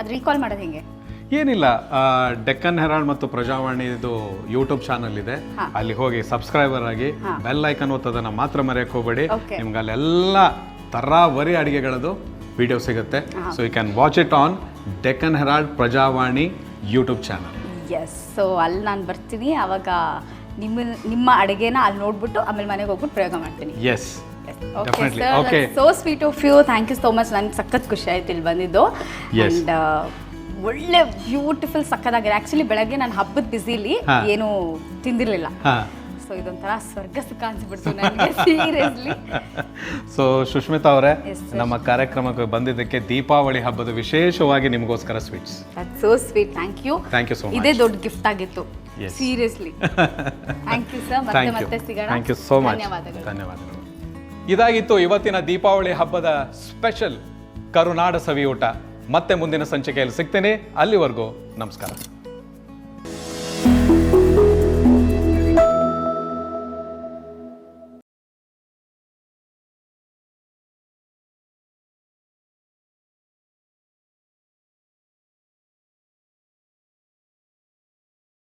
ಅದು ರೀಕಾಲ್ ಮಾಡೋದು ಹೆಂಗೆ? ಏನಿಲ್ಲ ಡೆಕ್ಕನ್ ಹೆರಾಲ್ಡ್ ಮತ್ತು ಪ್ರಜಾವಾಣಿದು ಯೂಟ್ಯೂಬ್ ಚಾನಲ್ ಇದೆ. ಅಲ್ಲಿ ಹೋಗಿ ಸಬ್ಸ್ಕ್ರೈಬರ್ ಆಗಿ ಬೆಲ್ ಐಕನ್ ಒತ್ತೋದನ್ನ ಮಾತ್ರ ಮರೆಯಕ್ಕೆ ಹೋಗಬೇಡಿ. ನಿಮ್ಗೆ ಅಲ್ಲೆಲ್ಲ ತರಾವರಿ ಅಡಿಗೆಗಳದು ವಿಡಿಯೋ ಸಿಗುತ್ತೆ. So you can watch it on Deccan Herald Prajavani YouTube channel yes so ಅಲ್ಲಿ ನಾನು ಬರ್ತೀನಿ. ಅವಾಗ ನಿಮ್ಮ ನಿಮ್ಮ ಅಡುಗೆನ ಅಲ್ಲಿ ನೋಡ್ಬಿಟ್ಟು ಆಮೇಲೆ ಮನೆಗೆ ಹೋಗ್ಬಿಟ್ಟು ಪ್ರಯೋಗ ಮಾಡ್ತೀನಿ. Yes okay so sweet of you thank you so much ನನಗೆ ಸಖತ್ ಖುಷಿ ಆಯ್ತು ಇಲ್ಲಿ ಬಂದಿದ್ದು. ಅಂಡ್ ಒಳ್ಳೆ ಬ್ಯೂಟಿಫುಲ್ ಸಕ್ಕದಾಗಿದೆ. ಆಕ್ಚುಲಿ ಬೆಳಗ್ಗೆ ನಾನು ಹಬ್ಬದ ಬ್ಯುಸಿಲಿ ಹಾ. ಏನು ತಿಂದಿರಲಿಲ್ಲ. ಸೊ ಇದೊಂಥರ ಸ್ವರ್ಗ ಸುಖ ಅನ್ಸ್ಬಿಡ್ತು ನನಗೆ ಸೀರಿಯಸ್ಲಿ ಸೊ ಸುಷ್ಮಿತಾ ಅವರೇ ನಮ್ಮ ಕಾರ್ಯಕ್ರಮಕ್ಕೆ ಬಂದಿದ್ದಕ್ಕೆ ದೀಪಾವಳಿ ಹಬ್ಬದ ವಿಶೇಷವಾಗಿ ನಿಮಗೋಸ್ಕರ sweets so sweet thank you thank you so much ಇದೇ ದೊಡ್ಡ ಗಿಫ್ಟ್ ಆಗಿತ್ತು. ಸೀರಿಯಸ್ಲಿ ಥ್ಯಾಂಕ್ ಯು ಸರ್ ಮತ್ತೆ ಮತ್ತೆ ಸಿಗೋಣ. ಥ್ಯಾಂಕ್ ಯು ಸೋ ಮಚ್ ಧನ್ಯವಾದಗಳು. ಧನ್ಯವಾದಗಳು. ಇದಾಗಿತ್ತು ಇವತ್ತಿನ ದೀಪಾವಳಿ ಹಬ್ಬದ ಸ್ಪೆಷಲ್ ಕರುನಾಡ ಸವಿಯೂಟ ಮತ್ತೆ ಮುಂದಿನ ಸಂಚಿಕೆಯಲ್ಲಿ ಸಿಗ್ತೇನೆ. ಅಲ್ಲಿವರೆಗೂ ನಮಸ್ಕಾರ.